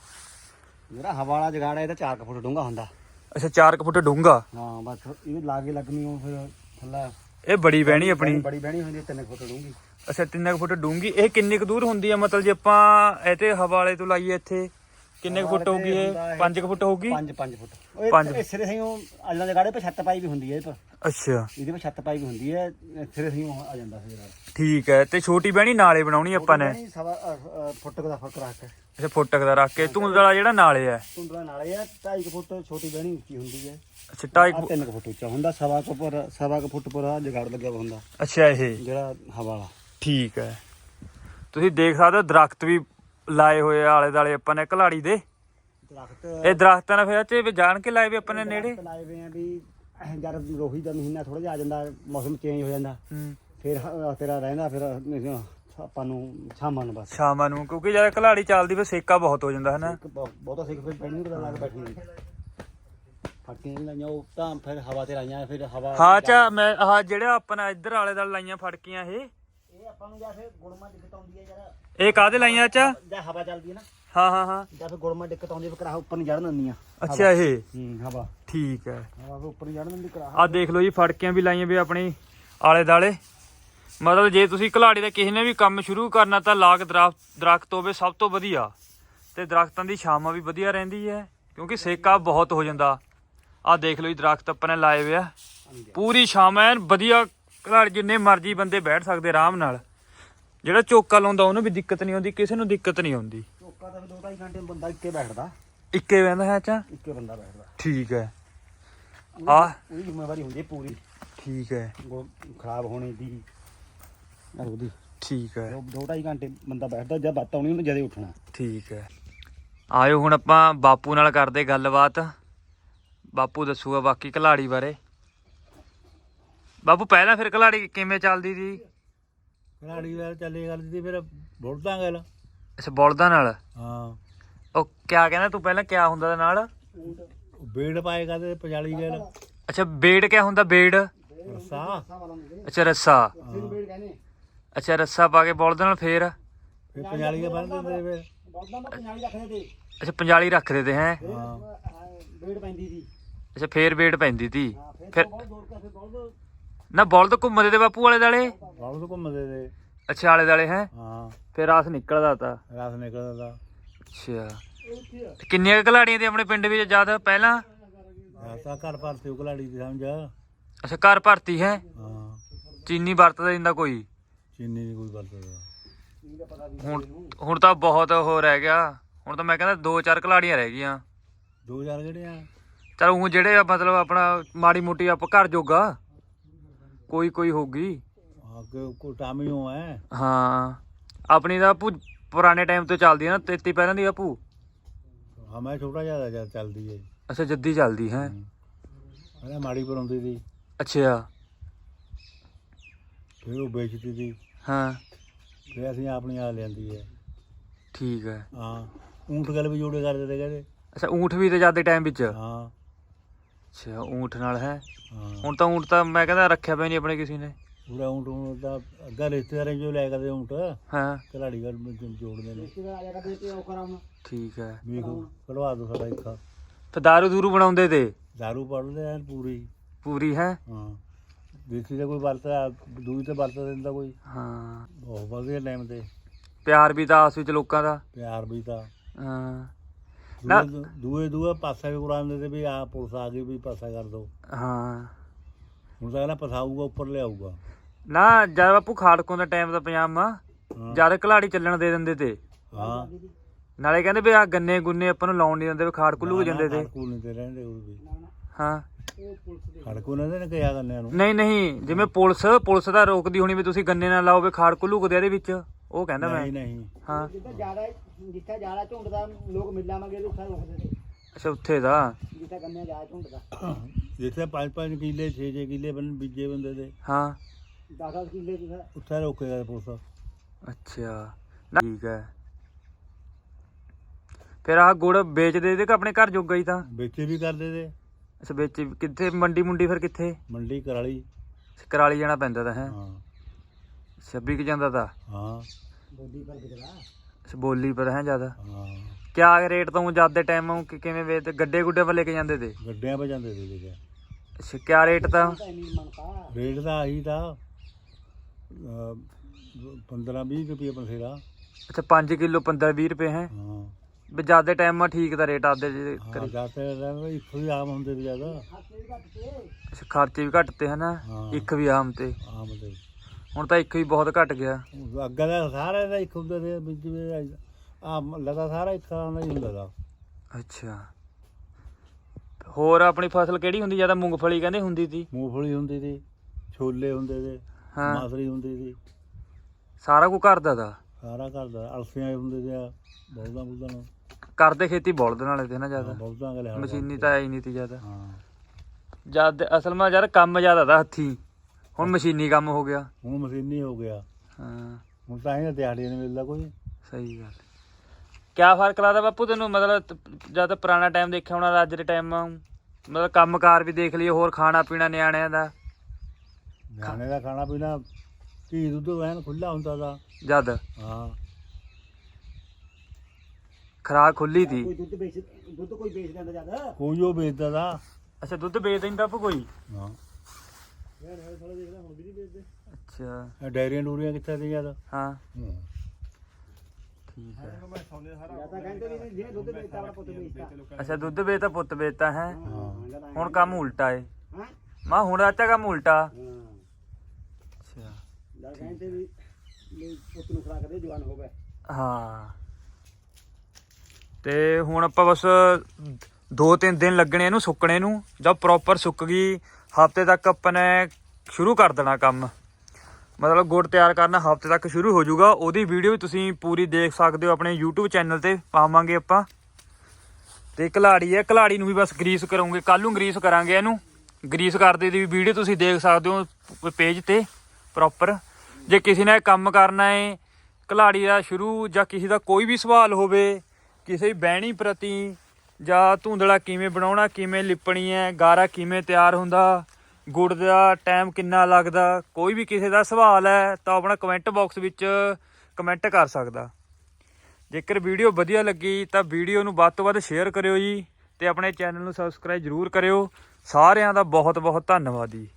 [SPEAKER 2] ਜਿਹੜਾ ਹਵਾ ਵਾਲਾ ਜਗਾੜ ਹੈ ਇਹਦਾ 4 ਫੁੱਟ ਡੂੰਘਾ ਹੁੰਦਾ।
[SPEAKER 1] ਅੱਛਾ 4 ਫੁੱਟ ਡੂੰਘਾ।
[SPEAKER 2] ਹਾਂ ਬਸ ਇਹਦੇ ਲਾਗੇ ਲੱਗਣੀ ਉਹ ਫਿਰ ਥੱਲਾ
[SPEAKER 1] ਇਹ ਬੜੀ ਬਹਿਣੀ ਆਪਣੀ।
[SPEAKER 2] ਬੜੀ ਬਹਿਣੀ ਹੁੰਦੀ 3 ਫੁੱਟ ਡੂੰਘੀ।
[SPEAKER 1] ਅੱਛਾ 3 ਫੁੱਟ ਡੂੰਗੀ ਇਹ ਕਿੰਨੀ ਕੁ ਦੂਰ ਹੁੰਦੀ ਹੈ? ਮਤਲਬ ਜੇ ਆਪਾਂ ਇਹ ਤੇ ਹਵਾ ਵਾਲੇ ਤੋਂ ਲਾਈਏ ਇੱਥੇ ਕਿੰਨੇ ਕੁ ਫੁੱਟ ਹੋਊਗੀ ਇਹ? 5 ਫੁੱਟ ਹੋਊਗੀ?
[SPEAKER 2] 5 5 ਫੁੱਟ।
[SPEAKER 1] ਪੰਜ।
[SPEAKER 2] ਇਹ ਸਿਰੇ ਉਹ ਅਜਲਾਂ ਜਗਾੜੇ ਪਰ ਛੱਤ ਪਾਈ ਵੀ ਹੁੰਦੀ ਹੈ ਇਹ ਪਰ।
[SPEAKER 1] ਅੱਛਾ।
[SPEAKER 2] ਇਹਦੇ ਪਰ ਛੱਤ ਪਾਈ ਵੀ ਹੁੰਦੀ ਹੈ ਸਿਰੇ ਉਹ ਆ ਜਾਂਦਾ ਫਿਰ।
[SPEAKER 1] ਠੀਕ ਹੈ ਤੇ ਛੋਟੀ ਬਹਿਣੀ ਨਾਲੇ ਬਣਾਉਣੀ ਆਪਾਂ ਨੇ?
[SPEAKER 2] ਬਹਿਣੀ ਸਵਾ ਅ, ਅ, ਫੁੱਟ ਕੁ ਦਾ ਫ਼ਰਕ ਰੱਖ ਕੇ।
[SPEAKER 1] ਅੱਛਾ ਫੁੱਟ ਕੁ ਦਾ ਰੱਖ ਕੇ। ਧੁੰਦ ਵਾਲਾ ਜਿਹੜਾ ਨਾਲੇ ਹੈ।
[SPEAKER 2] ਤੁੰਦਰਾ ਨਾਲੇ ਆ 2.5 ਫੁੱਟ ਛੋਟੀ ਬਹਿਣੀ ਉੱਚੀ ਹੁੰਦੀ ਹੈ।
[SPEAKER 1] ਅੱਛਾ ਢਾਈ
[SPEAKER 2] ਆ 3 ਫੁੱਟ ਉੱਚਾ ਹੁੰਦਾ ਸਵਾ ਕੁ ਪਰ ਸਵਾ ਕੁ ਫੁੱਟ ਪਰ ਆ ਜਗਾੜ ਲੱਗਿਆ ਹੋਇਆ ਹੁੰਦਾ।
[SPEAKER 1] ਅੱਛਾ ਇਹ।
[SPEAKER 2] ਜਿਹੜਾ ਹਵਾ ਵਾਲਾ।
[SPEAKER 1] ਠੀਕ ਹੈ। ਤੁਸੀਂ ਦੇਖ ਸਕਦੇ ਹੋ ਦਰਖਤ ਵੀ ਲਾਏ ਹੋਏ ਆ ਆਲੇ ਦਾਲੇ ਆਪਾਂ ਨੇ ਘਲਾੜੀ ਦੇ।
[SPEAKER 2] ਦਰਖਤ
[SPEAKER 1] ਇਹ ਦਰਖਤਾਂ ਨਾਲ ਫਿਰ ਚ ਜਾਣ ਕੇ ਲਾਏ ਵੀ ਆਪਾਂ ਨੇ ਨੇੜੇ?
[SPEAKER 2] ਲਾਏ ਹੋਏ ਆ ਵੀ ਜਦ ਰੋਹੀ ਦਾ ਮਹੀਨਾ ਥੋੜਾ ਜਿਹਾ ਆ ਜਾਂਦਾ ਮੌਸਮ ਚੇਂਜ ਹੋ ਜਾਂਦਾ।
[SPEAKER 1] ਹੂੰ।
[SPEAKER 2] ਫਿਰ ਹ- ਤੇਰਾ ਰਹਿੰਦਾ ਫਿਰ ਆਪਾਂ ਨੂੰ ਸ਼ਾਮਾਂ ਨੂੰ ਬਸ।
[SPEAKER 1] ਸ਼ਾਮਾਂ ਨੂੰ ਕਿਉਂਕਿ ਜਦ ਘਲਾੜੀ ਚੱਲਦੀ ਫਿਰ ਸੇਕਾ ਬਹੁਤ ਹੋ ਜਾਂਦਾ ਹੈ ਨਾ
[SPEAKER 2] ਇੱਕ ਬਹੁ- ਬਹੁਤਾ ਸਿੱਖ ਫਿਰ ਪੈਣੀ ਨੂੰ ਲੱਗ ਬੈਠੀ ਹੁੰਦੀ ਫੱਟੀਆਂ ਨਹੀਂ ਲਾਈਆਂ ਉਹ ਤਾਂ ਫਿਰ ਹਵਾ ਤੇ ਲਾਈਆਂ ਫਿਰ ਹਵਾ
[SPEAKER 1] ਹਾਂ ਚਾ ਮੈਂ ਆਹ ਜਿਹੜਾ ਆਪਣਾ ਇੱਧਰ ਆਲੇ ਦਾਲੇ ਲਾਈਆਂ ਫੜਕੀਆਂ ਇਹ?
[SPEAKER 2] ਇਹ ਆਪਾਂ ਨੂੰ ਜਾਂ ਫਿਰ ਗੁੜਮਾ ਦਿੱਕਤ ਆਉਂਦੀ ਹੈ ਜਰਾ
[SPEAKER 1] ਇਹ ਕਾਹਦੇ ਲਾਈਆਂ ਚਾ
[SPEAKER 2] ਜਾਂ ਹਵਾ ਚੱਲਦੀ ਹੈ ਨਾ।
[SPEAKER 1] ਹਾਂ ਹਾਂ ਹਾਂ।
[SPEAKER 2] ਜਾਂ ਫਿਰ ਗੁੜਮਾ ਦਿੱਕਤ ਆਉਂਦੀ ਹੈ ਫਿਰ ਕਰਾਹ ਉੱਪਰ ਨਹੀਂ ਚੜਨ ਦਿੰਦੀਆਂ।
[SPEAKER 1] ਅੱਛਾ ਇਹ?
[SPEAKER 2] ਹੂੰ ਹਵਾ।
[SPEAKER 1] ਠੀਕ ਹੈ।
[SPEAKER 2] ਹਵਾ ਫਿਰ ਉੱਪਰ ਨਹੀਂ ਚੜਨ ਦਿੰਦੀ ਕਰਾਹ
[SPEAKER 1] ਆਹ ਦੇਖ ਲਓ ਜੀ ਫੜਕੀਆਂ ਵੀ ਲਾਈਆਂ ਵੀ ਆਪਣੀ ਆਲੇ ਦਾਲੇ ਮਤਲਬ ਜੇ ਤੁਸੀਂ ਘਲਾੜੀ ਦਾ ਕਿਸੇ ਨੇ ਵੀ ਕੰਮ ਸ਼ੁਰੂ ਕਰਨਾ ਤਾਂ ਲਾਗ ਦਰਖਤ ਦਰਖਤ ਹੋਵੇ ਸਭ ਤੋਂ ਵਧੀਆ। ਤੇ ਦਰਖਤਾਂ ਦੀ ਛਾਵਾਂ ਵੀ ਵਧੀਆ ਰਹਿੰਦੀ ਹੈ ਕਿਉਂਕਿ ਸੇਕਾ ਬਹੁਤ ਹੋ ਜਾਂਦਾ। ਆਹ ਦੇਖ ਲਓ ਜੀ ਦਰਖਤ ਆਪਾਂ ਨੇ ਲਾਏ ਹੋਏ ਆ। ਪੂਰੀ ਛਾਂ ਐਨ ਵਧੀਆ ਘਲਾੜੀ ਜਿੰਨੇ ਮਰਜ਼ੀ ਬੰਦੇ ਬੈਠ ਸਕਦੇ ਆਰਾਮ ਨਾਲ। ਜਿਹੜਾ ਚੋਕਾ ਲਾਉਂਦਾ ਉਹਨੂੰ ਵੀ ਦਿੱਕਤ ਨਹੀਂ ਆਉਂਦੀ ਕਿਸੇ ਨੂੰ ਦਿੱਕਤ ਨਹੀਂ ਆਉਂਦੀ।
[SPEAKER 2] ਚੋਕਾ ਤਾਂ ਫਿਰ ਦੋ ਢਾਈ ਘੰਟੇ ਬੰਦਾ ਇੱਕੇ ਬੈਠਦਾ।
[SPEAKER 1] ਇੱਕੇ ਬਹਿੰਦਾ ਹੈ ਚਾ
[SPEAKER 2] ਇੱਕੇ ਬੰਦਾ ਬੈਠਦਾ।
[SPEAKER 1] ਠੀਕ ਹੈ। ਆ
[SPEAKER 2] ਉਹਦੀ ਜ਼ਿੰਮੇਵਾਰੀ ਹੁੰਦੀ ਹੈ ਪੂਰੀ।
[SPEAKER 1] ਠੀਕ ਹੈ।
[SPEAKER 2] ਖਰਾਬ ਹੋਣੇ ਦੀ ਉਹਦੀ।
[SPEAKER 1] ਠੀਕ ਹੈ।
[SPEAKER 2] ਦੋ ਦੋ ਢਾਈ ਘੰਟੇ ਬੰਦਾ ਬੈਠਦਾ ਜਦ ਬਾਤ ਆਉਣੀ ਉਹਨੇ ਜਦੇ ਉੱਠਣਾ।
[SPEAKER 1] ਠੀਕ ਹੈ। ਆਇਓ ਹੁਣ ਆਪਾਂ ਬਾਪੂ ਨਾਲ ਕਰਦੇ ਗੱਲਬਾਤ। ਬਾਪੂ ਦੱਸੂਗਾ ਬਾਕੀ ਕਲਾੜੀ ਬਾਰੇ। ਬਾਪੂ ਪਹਿਲਾਂ ਫਿਰ ਕਲਾੜੀ ਕਿਵੇਂ ਚੱਲਦੀ ਸੀ?
[SPEAKER 2] ਖਿਲਾੜੀ ਵਾਲ ਚੱਲੇ ਗੱਲ ਦੀ ਫਿਰ ਬੋਲਦਾ ਗੱਲ।
[SPEAKER 1] ਅੱਛਾ ਬਲਦਾਂ ਨਾਲ?
[SPEAKER 2] ਹਾਂ।
[SPEAKER 1] ਉਹ ਕਿਆ ਕਹਿੰਦਾ ਤੂੰ ਪਹਿਲਾਂ ਕਿਆ ਹੁੰਦਾ ਇਹਦੇ ਨਾਲ?
[SPEAKER 2] ਬੇੜ ਪਾਏਗਾ ਤੇ ਪਜਾਲੀ ਗੱਲ
[SPEAKER 1] ਅੱਛਾ ਬੇੜ ਕਿਆ ਹੁੰਦਾ ਬੇੜ?
[SPEAKER 2] ਰਸਾ।
[SPEAKER 1] ਅੱਛਾ ਰੱਸਾ। ਅੱਛਾ ਰੱਸਾ ਪਾ ਕੇ ਬਲਦਾਂ ਨਾਲ ਫੇਰ?
[SPEAKER 2] ਫਿਰ ਪਜਾਲੀ ਦਾ ਬੰਨ ਦਿੰਦੇ ਫਿਰ। ਬੋਲਦਾ ਮੈਂ ਪਜਾਲੀ ਰੱਖਦੇ ਤੇ
[SPEAKER 1] ਅੱਛਾ ਪੰਜਾਲੀ ਰੱਖਦੇ ਤੇ ਹੈ?
[SPEAKER 2] ਹਾਂ। ਬੇੜ ਪੈਂਦੀ ਸੀ।
[SPEAKER 1] ਅੱਛਾ ਫੇਰ ਬੇੜ ਪੈਂਦੀ ਤੀ। ਫਿਰ
[SPEAKER 2] ਬਹੁਤ ਦੂਰ ਕੇ ਫਿਰ ਬਹੁਤ
[SPEAKER 1] ਨਾ ਬਲਦ ਘੁੰਮਦੇ ਤੇ ਬਾਪੂ ਵਾਲੇ ਦਾਲੇ?
[SPEAKER 2] ਬਹੁਤ ਘੁੰਮਦੇ ਤੇ।
[SPEAKER 1] ਅੱਛਾ ਆਲੇ ਦਾਲੇ ਹੈ?
[SPEAKER 2] ਹਾਂ।
[SPEAKER 1] ਫਿਰ ਰਾਸ ਨਿਕਲਦਾ ਤਾ।
[SPEAKER 2] ਰਸ ਨਿਕਲਦਾ। ਤਾ
[SPEAKER 1] ਅੱਛਾ ਤੇ ਕਿੰਨੀਆਂ ਕੁ ਘਲਾੜੀਆਂ ਤੇ ਆਪਣੇ ਪਿੰਡ ਵਿੱਚ ਜਦ ਪਹਿਲਾਂ?
[SPEAKER 2] ਤਾਂ ਘਰ ਭਰਤੀ ਉਗਲਾੜੀ ਦੀ ਸਮਝ
[SPEAKER 1] ਅੱਛਾ ਘਰ ਭਰਤੀ ਹੈ?
[SPEAKER 2] ਹਾਂ।
[SPEAKER 1] ਚੀਨੀ ਵਰਤਦਾ ਜਿੰਦਾ ਕੋਈ?
[SPEAKER 2] ਚੀਨੀ ਦੀ ਕੋਈ ਵਰਤਦਾ
[SPEAKER 1] ਹੁਣ ਹੁਣ ਤਾਂ ਬਹੁਤ ਉਹ ਰਹਿ ਗਿਆ। ਹੁਣ ਤਾਂ ਮੈਂ ਕਹਿੰਦਾ ਦੋ ਚਾਰ ਘਲਾੜੀਆਂ ਰਹਿ ਗਈਆਂ।
[SPEAKER 2] ਦੋ ਹਜ਼ਾਰ ਜਿਹੜੇ ਆ
[SPEAKER 1] ਚਲ ਉਹ ਜਿਹੜੇ ਆ ਮਤਲਬ ਆਪਣਾ ਮਾੜੀ ਮੋਟੀ ਆਪਾਂ ਘਰ ਜੋਗਾ ਕੋਈ ਕੋਈ ਹੋਗੀ
[SPEAKER 2] ਅੱਗੇ ਕੋ ਟਾਮੀਓ ਹੈ
[SPEAKER 1] ਹਾਂ ਆਪਣੀ ਦਾ ਭੁ- ਪੁਰਾਣੇ ਟਾਈਮ ਤੋਂ ਚੱਲਦੀ ਹੈ ਨਾ 33 ਪਹਿਲਾਂ ਦੀ ਬਾਪੂ
[SPEAKER 4] ਹਾਂ ਮੈਂ ਛੋਟਾ ਜਿਹਾ ਜਦ ਚੱਲਦੀ ਹੈ
[SPEAKER 1] ਅੱਛਾ ਜੱਦੀ ਚੱਲਦੀ ਹੈ।
[SPEAKER 4] ਮੈਂ ਮਾੜੀ ਪਰ ਸੀ।
[SPEAKER 1] ਅੱਛਾ।
[SPEAKER 4] ਫਿਰ ਉਹ ਵੇਚਦੀ ਸੀ।
[SPEAKER 1] ਹਾਂ।
[SPEAKER 4] ਫਿਰ ਅਸੀਂ ਆਪਣੀ ਆ ਲੈਂਦੀ ਹੈ
[SPEAKER 1] ਠੀਕ ਹੈ।
[SPEAKER 4] ਹਾਂ ਊਂਠ ਗੱਲ ਵੀ ਜੋੜੇ ਕਰਦੇ ਤੇ ਕਹਿੰਦੇ।
[SPEAKER 1] ਅੱਛਾ ਊਂਠ ਵੀ ਤੇ ਜਾਂਦੇ ਟਾਈਮ ਵਿੱਚ?
[SPEAKER 4] ਹਾਂ।
[SPEAKER 1] ਅੱਛਾ ਊਂਠ ਨਾਲ ਹੈ?
[SPEAKER 4] ਹਾਂ।
[SPEAKER 1] ਹੁਣ ਤਾਂ ਊਂਠ ਤਾਂ ਮੈਂ ਕਹਿੰਦਾ ਰੱਖਿਆ ਪਿਆ ਨਹੀਂ ਆਪਣੇ ਕਿਸੇ ਨੇ।
[SPEAKER 4] ਪੂਰਾ ਊਂਠ ਊਂਠ ਦਾ ਅੱਗਾ ਰਿਸ਼ਤੇਦਾਰਾਂ ਜੋ ਲੈ ਕਰਦੇ ਊਂਠ।
[SPEAKER 1] ਹਾਂ।
[SPEAKER 4] ਕਲਾੜੀ ਗੱਲ ਜੋੜਦੇ ਨੇ।
[SPEAKER 1] ਠੀਕ ਹੈ।
[SPEAKER 4] ਵੀ ਕਢਵਾ ਦੋ ਸਾਡਾ ਇੱਕ।
[SPEAKER 1] ਫਿਰ ਦਾਰੂ ਦੂਰੂ ਬਣਾਉਂਦੇ ਤੇ?
[SPEAKER 4] ਦਾਰੂ ਪੜਦੇ ਐਨ ਪੂਰੀ।
[SPEAKER 1] ਪੂਰੀ ਹੈ?
[SPEAKER 4] ਹਾਂ। ਦੇਸੀ ਦਾ ਕੋਈ ਵਰਤਦਾ ਦੂਈ ਤੇ ਵਰਤ ਦਿੰਦਾ ਕੋਈ।
[SPEAKER 1] ਹਾਂ।
[SPEAKER 4] ਬਹੁਤ ਵਧੀਆ ਟਾਈਮ ਤੇ।
[SPEAKER 1] ਪਿਆਰ ਵੀ ਤਾਂ ਆਸ ਵਿੱਚ ਲੋਕਾਂ ਦਾ।
[SPEAKER 4] ਪਿਆਰ ਵੀ ਤਾਂ।
[SPEAKER 1] ਹਾਂ। ਨਾ-
[SPEAKER 4] ਦੂਏ ਦੂਏ ਪਾਸਾ ਵੀ ਕਰਾਉਂਦੇ ਤੇ ਵੀ ਆ ਪੁਲਿਸ ਆ ਗਈ ਵੀ ਪਾਸਾ ਕਰ ਦੋ।
[SPEAKER 1] ਹਾਂ।
[SPEAKER 4] ਹੁਣ ਤਾਂ ਕਹਿੰਦਾ ਪਸਾਊਗਾ ਉੱਪਰ ਲਿਆਊਗਾ।
[SPEAKER 1] ਨਾ ਜਦ ਬਾਪੂ ਖਾੜਕੋਂ ਦਾ ਟਾਈਮ ਦਾ ਪਜਾਮਾ
[SPEAKER 4] ਹਾਂ।
[SPEAKER 1] ਜਦ ਘਲਾੜੀ ਚੱਲਣ ਦੇ ਦਿੰਦੇ ਤੇ।
[SPEAKER 4] ਹਾਂ।
[SPEAKER 1] ਨਾਲੇ ਕਹਿੰਦੇ ਵੀ ਆ ਗੰਨੇ ਗੁੰਨੇ ਆਪਾਂ ਨੂੰ ਲਾਉਣ ਨਹੀਂ ਦਿੰਦੇ ਵੀ ਖਾੜ ਕੁੱਲੂ ਜਾਂਦੇ ਤੇ।
[SPEAKER 4] ਖੜਕੂ ਨਹੀਂ ਤੇ ਰਹਿੰਦੇ ਉਹ ਵੀ।
[SPEAKER 1] ਹਾਂ।
[SPEAKER 4] ਖੜਕੂ ਨਾ ਦੇ ਨੇ ਕਿਹਾ ਕਰਨੇ ਨੂੰ।
[SPEAKER 1] ਨਹੀਂ ਨਹੀਂ ਜਿਵੇਂ ਪੁਲਿਸ ਪੁਲਿਸ ਦਾ ਰੋਕਦੀ ਹੋਣੀ ਵੀ ਤੁਸੀਂ ਗੰਨੇ ਨਾ ਲਾਓ ਵੀ ਖਾੜ ਕੁੱਲੂ ਦੇ ਇਹਦੇ ਵਿੱਚ ਉਹ ਕਹਿੰਦਾ ਮੈਂ।
[SPEAKER 4] ਨਹੀਂ ਨਹੀਂ।
[SPEAKER 1] ਹਾਂ।
[SPEAKER 2] ਜਿੱਥੇ ਜ਼ਿਆਦਾ ਜਿੱਥੇ ਜ਼ਿਆਦਾ ਝੁੰਡਦਾ ਲੋਕ ਮਿਲਾਂ ਮੰਗੇ ਉੱਥੇ ਰੁਕਦੇ ਨੇ।
[SPEAKER 1] ਅੱਛਾ ਉੱਥੇ ਦਾ?
[SPEAKER 2] ਜਿੱਥੇ ਗੰਨੇ ਜ਼ਿਆਦਾ ਝੁੰਡਦਾ
[SPEAKER 4] ਜਿੱਥੇ 5-5 ਕਿੱਲੇ 6-6 ਕਿੱਲੇ ਬਣ ਬੀਜੇ ਬੰਦੇ ਦੇ।
[SPEAKER 1] ਹਾਂ।
[SPEAKER 2] 10 ਕਿੱਲੇ ਜਿੱਥੇ
[SPEAKER 4] ਉੱਥੇ ਰੋਕੇਗਾ ਪੁਲਿਸ।
[SPEAKER 1] ਅੱਛਾ। ਠੀਕ ਹੈ। ਫਿਰ ਆਹ ਗੁੜ ਵੇਚਦੇ ਤੇ ਕਿ ਆਪਣੇ ਘਰ ਜੋਗਾ ਹੀ ਤਾਂ?
[SPEAKER 4] ਵੇਚੇ ਵੀ ਕਰਦੇ ਤੇ।
[SPEAKER 1] ਅੱਛਾ ਵੇਚ ਕਿੱਥੇ? ਮੰਡੀ ਮੁੰਡੀ ਫਿਰ ਕਿੱਥੇ?
[SPEAKER 4] ਮੰਡੀ ਕਰਾਲੀ।
[SPEAKER 1] ਕਰਾਲੀ ਜਾਣਾ ਪੈਂਦਾ ਤਾਂ ਹੈ?
[SPEAKER 4] ਹਾਂ।
[SPEAKER 1] 26 ਕਿ ਜਾਂਦਾ ਤਾਂ?
[SPEAKER 4] ਹਾਂ।
[SPEAKER 2] ਬੋਦੀ ਪਰ ਵਿਕਦਾ।
[SPEAKER 1] ਬੋਲੀ ਪਰ ਹੈ ਜ਼ਿਆਦਾ।
[SPEAKER 4] ਹਾਂ।
[SPEAKER 1] ਕਿਆ ਰੇਟ ਤੋਂ ਜਦ ਦੇ ਟਾਈਮ ਕਿਵੇਂ ਵੇਚਦੇ ਗੱਡੇ ਗੁੱਡੇ ਪਰ ਲੈ ਕੇ ਜਾਂਦੇ ਤੇ?
[SPEAKER 4] ਗੱਡਿਆਂ 'ਤੇ ਜਾਂਦੇ ਤੇ
[SPEAKER 1] ਅੱਛਾ ਕਿਆ ਰੇਟ ਤਾਂ?
[SPEAKER 4] ਰੇਟ ਤਾਂ ਆਹੀ ਤਾਂ 15-20 ਰੁਪਏ ਪੰਸੇਰਾ
[SPEAKER 1] ਅੱਛਾ 5 ਕਿਲੋ 15 20 ਰੁਪਏ ਹੈ?
[SPEAKER 4] ਹਾਂ।
[SPEAKER 1] ਵੀ ਜਦ ਦੇ ਟਾਈਮ ਮਾ ਠੀਕ ਦਾ ਰੇਟ ਆਦੇ ਜੇ
[SPEAKER 4] ਹਾਂ
[SPEAKER 1] ਕਰੀ।
[SPEAKER 4] ਜਾਤੇ ਰਹਿੰਦੇ ਇੱਕ ਵੀ ਆਮ ਹੁੰਦੇ ਤੇ ਜ਼ਿਆਦਾ।
[SPEAKER 1] ਅੱਛਾ ਖਰਚੇ ਵੀ ਘੱਟ ਤੇ ਹਨਾ?
[SPEAKER 4] ਹਾਂ।
[SPEAKER 1] ਇੱਕ ਵੀ ਆਮ ਤੇ।
[SPEAKER 4] ਆਮ ਤੇ।
[SPEAKER 1] ਹੁਣ ਤਾਂ ਇੱਕ ਵੀ ਬਹੁਤ ਘਟ ਗਿਆ।
[SPEAKER 4] ਅੱਗਾ ਦਾ ਸਾਰੇ ਦਾ ਇੱਕ ਹੁੰਦੇ ਤੇ ਵਿੱਚ ਵੀ ਆ ਲਗਾ ਸਾਰਾ ਇੱਕ ਤਰ੍ਹਾਂ ਦਾ ਹੀ ਹੁੰਦਾ ਦਾ
[SPEAKER 1] ਅੱਛਾ। ਹੋਰ ਆਪਣੀ ਫਸਲ ਕਿਹੜੀ ਹੁੰਦੀ ਜ਼ਿਆਦਾ ਮੂੰਗਫਲੀ ਕਹਿੰਦੇ ਹੁੰਦੀ ਸੀ
[SPEAKER 4] ਮੂੰਗਫਲੀ ਹੁੰਦੀ ਸੀ ਛੋਲੇ ਹੁੰਦੇ ਤੇ
[SPEAKER 1] ਹਾਂ।
[SPEAKER 4] ਮਾਸਰੀ ਹੁੰਦੀ ਸੀ
[SPEAKER 1] ਸਾਰਾ ਕੁਝ ਘਰ ਦਾ
[SPEAKER 4] ਸਾਰਾ ਘਰ ਦਾ ਅਲਸੀਆਂ ਹੁੰਦੇ ਤੇ ਬਹੁਤਾਂ ਨੂੰ।
[SPEAKER 1] ਕਰਦੇ ਖੇਤੀ ਬੋਲਦ ਨਾਲੇ ਤੇ ਨਾ ਜ਼ਿਆਦਾ।
[SPEAKER 4] ਬਹੁਤਾਂ ਹਲ
[SPEAKER 1] ਮਸ਼ੀਨੀ ਤਾਂ ਆਈ ਨਹੀਂ ਤੀ ਜ਼ਿਆਦਾ।
[SPEAKER 4] ਹਾਂ।
[SPEAKER 1] ਜਦ ਅਸਲ ਮਾ ਯਾਰ ਕੰਮ ਜ਼ਿਆਦਾ ਦਾ ਹੱਥੀ। ਹੁਣ ਮਸ਼ੀਨੀ ਕੰਮ ਹੋ ਗਿਆ।
[SPEAKER 4] ਹੁਣ ਮਸ਼ੀਨੀ ਹੋ ਗਿਆ।
[SPEAKER 1] ਹਾਂ।
[SPEAKER 4] ਹੁਣ ਤਾਂ ਇਹ ਦਿਹਾੜੀ ਨਹੀਂ ਮਿਲਦਾ ਕੋਈ।
[SPEAKER 1] ਸਹੀ ਗੱਲ। ਕਿਆ ਫ਼ਰਕ ਲੱਗਦਾ ਬਾਪੂ ਤੈਨੂੰ? ਮਤਲਬ ਜਦ ਪੁਰਾਣਾ ਟਾਈਮ ਦੇਖਿਆ ਹੋਣਾ ਅੱਜ ਦੇ ਟਾਈਮ ਮਤਲਬ ਕੰਮਕਾਰ ਵੀ ਦੇਖ ਲਈਏ ਹੋਰ ਖਾਣਾ ਪੀਣਾ ਨਿਆਣਿਆਂ ਦਾ।
[SPEAKER 4] ਨਿਆਣੇ ਦਾ ਖਾਣਾ ਪੀਣਾ ਘੀ ਦੁੱਧ ਐਨ ਖੁੱਲਾ ਹੁੰਦਾ ਦਾ।
[SPEAKER 1] ਜਦ?
[SPEAKER 4] ਹਾਂ।
[SPEAKER 1] ਖਰਾਕ ਖੁੱਲੀ ਤੀ।
[SPEAKER 2] ਕੋਈ ਦੁੱਧ ਵੇਚ ਦੁੱਧ ਕੋਈ ਵੇਚ ਦਿੰਦਾ ਜ਼ਿਆਦਾ
[SPEAKER 4] ਕੋਈ ਉਹ ਵੇਚਦਾ ਦਾ।
[SPEAKER 1] ਅੱਛਾ ਦੁੱਧ ਵੇਚ ਦਿੰਦਾ ਬਾਪੂ ਕੋਈ?
[SPEAKER 4] ਹਾਂ।
[SPEAKER 1] ਅੱਛਾ।
[SPEAKER 4] ਇਹ ਡੈਰੀਆਂ ਡੂਰੀਆਂ ਕਿੱਥੇ ਦੀ ਯਾਰ?
[SPEAKER 1] ਹਾਂ।
[SPEAKER 4] ਹਾਂ।
[SPEAKER 1] ਠੀਕ ਹੈ।
[SPEAKER 2] ਜਾਂ ਤਾਂ ਕਹਿੰਦੇ ਵੀ ਨਹੀਂ, ਜੇ ਦੁੱਧ ਵੇਚਦਾ ਆਪਣਾ ਪੁੱਤ ਵੇਚਦਾ
[SPEAKER 1] ਅੱਛਾ ਦੁੱਧ ਵੇਚਦਾ ਪੁੱਤ ਵੇਚਦਾ ਹੈ?
[SPEAKER 4] ਹਾਂ
[SPEAKER 1] ਹੁਣ ਕੰਮ ਉਲਟਾ ਏ।
[SPEAKER 2] ਹਾਂ?
[SPEAKER 1] ਮਾ ਹੁਣ ਅੱਛਾ ਕੰਮ ਉਲਟਾ।
[SPEAKER 2] ਹਾਂ।
[SPEAKER 1] ਅੱਛਾ।
[SPEAKER 2] ਜਾਂ ਕਹਿੰਦੇ ਵੀ ਵੀ ਪੁੱਤ ਨੂੰ ਖਰਾਕ ਦੇ ਜਵਾਨ ਹੋ ਗਏ।
[SPEAKER 1] ਹਾਂ। ਤੇ ਹੁਣ ਆਪਾਂ ਬਸ ਦੋ ਤਿੰਨ ਦਿਨ ਲੱਗਣੇ ਇਹਨੂੰ ਸੁੱਕਣੇ ਨੂੰ ਜਦ ਪ੍ਰੋਪਰ ਸੁੱਕ ਗਈ ਹਫ਼ਤੇ ਤੱਕ ਆਪਾਂ ਨੇ ਸ਼ੁਰੂ ਕਰ ਦੇਣਾ ਕੰਮ। ਮਤਲਬ ਗੁੜ ਤਿਆਰ ਕਰਨਾ ਹਫ਼ਤੇ ਤੱਕ ਸ਼ੁਰੂ ਹੋ ਜਾਊਗਾ। ਉਹਦੀ ਵੀਡੀਓ ਵੀ ਤੁਸੀਂ ਪੂਰੀ ਦੇਖ ਸਕਦੇ ਹੋ ਆਪਣੇ YouTube ਚੈਨਲ ਤੇ, ਪਾਵਾਂਗੇ ਆਪਾਂ। ਤੇ ਕਲਾੜੀ ਹੈ, ਕਲਾੜੀ ਨੂੰ ਵੀ ਬਸ ਗਰੀਸ ਕਰੋਗੇ। ਕੱਲ ਨੂੰ ਗਰੀਸ ਕਰਾਂਗੇ ਇਹਨੂੰ। ਗਰੀਸ ਕਰਦੇ ਦੀ ਵੀਡੀਓ ਤੁਸੀਂ ਦੇਖ ਸਕਦੇ ਹੋ ਪੇਜ ਤੇ ਪ੍ਰੋਪਰ ਜੇ ਕਿਸੇ ਨੇ ਕੰਮ ਕਰਨਾ ਹੈ, ਕਲਾੜੀ ਦਾ ਸ਼ੁਰੂ ਜਾਂ ਕਿਸੇ ਦਾ ਕੋਈ ਵੀ ਸਵਾਲ ਹੋਵੇ, ਕਿਸੇ ਬਹਿਣੀ ਪ੍ਰਤੀ ਜਾਂ ਧੁੰਦਲਾ ਕਿਵੇਂ ਬਣਾਉਣਾ, ਕਿਵੇਂ ਲਿਪਣੀ ਹੈ, ਗਾਰਾ ਕਿਵੇਂ ਤਿਆਰ ਹੁੰਦਾ, ਗੁੜ ਦਾ ਟਾਈਮ ਕਿੰਨਾ ਲੱਗਦਾ, ਕੋਈ ਵੀ ਕਿਸੇ ਦਾ ਸਵਾਲ ਹੈ ਤਾਂ ਆਪਣਾ ਕਮੈਂਟ ਬਾਕਸ ਵਿੱਚ ਕਮੈਂਟ ਕਰ ਸਕਦਾ। ਜੇਕਰ ਵੀਡੀਓ ਵਧੀਆ ਲੱਗੀ ਤਾਂ ਵੀਡੀਓ ਨੂੰ ਵੱਧ ਤੋਂ ਵੱਧ ਸ਼ੇਅਰ ਕਰਿਓ ਜੀ ਤੇ ਆਪਣੇ ਚੈਨਲ ਨੂੰ ਸਬਸਕ੍ਰਾਈਬ ਜਰੂਰ ਕਰਿਓ। ਸਾਰਿਆਂ ਦਾ ਬਹੁਤ ਬਹੁਤ ਧੰਨਵਾਦ ਜੀ।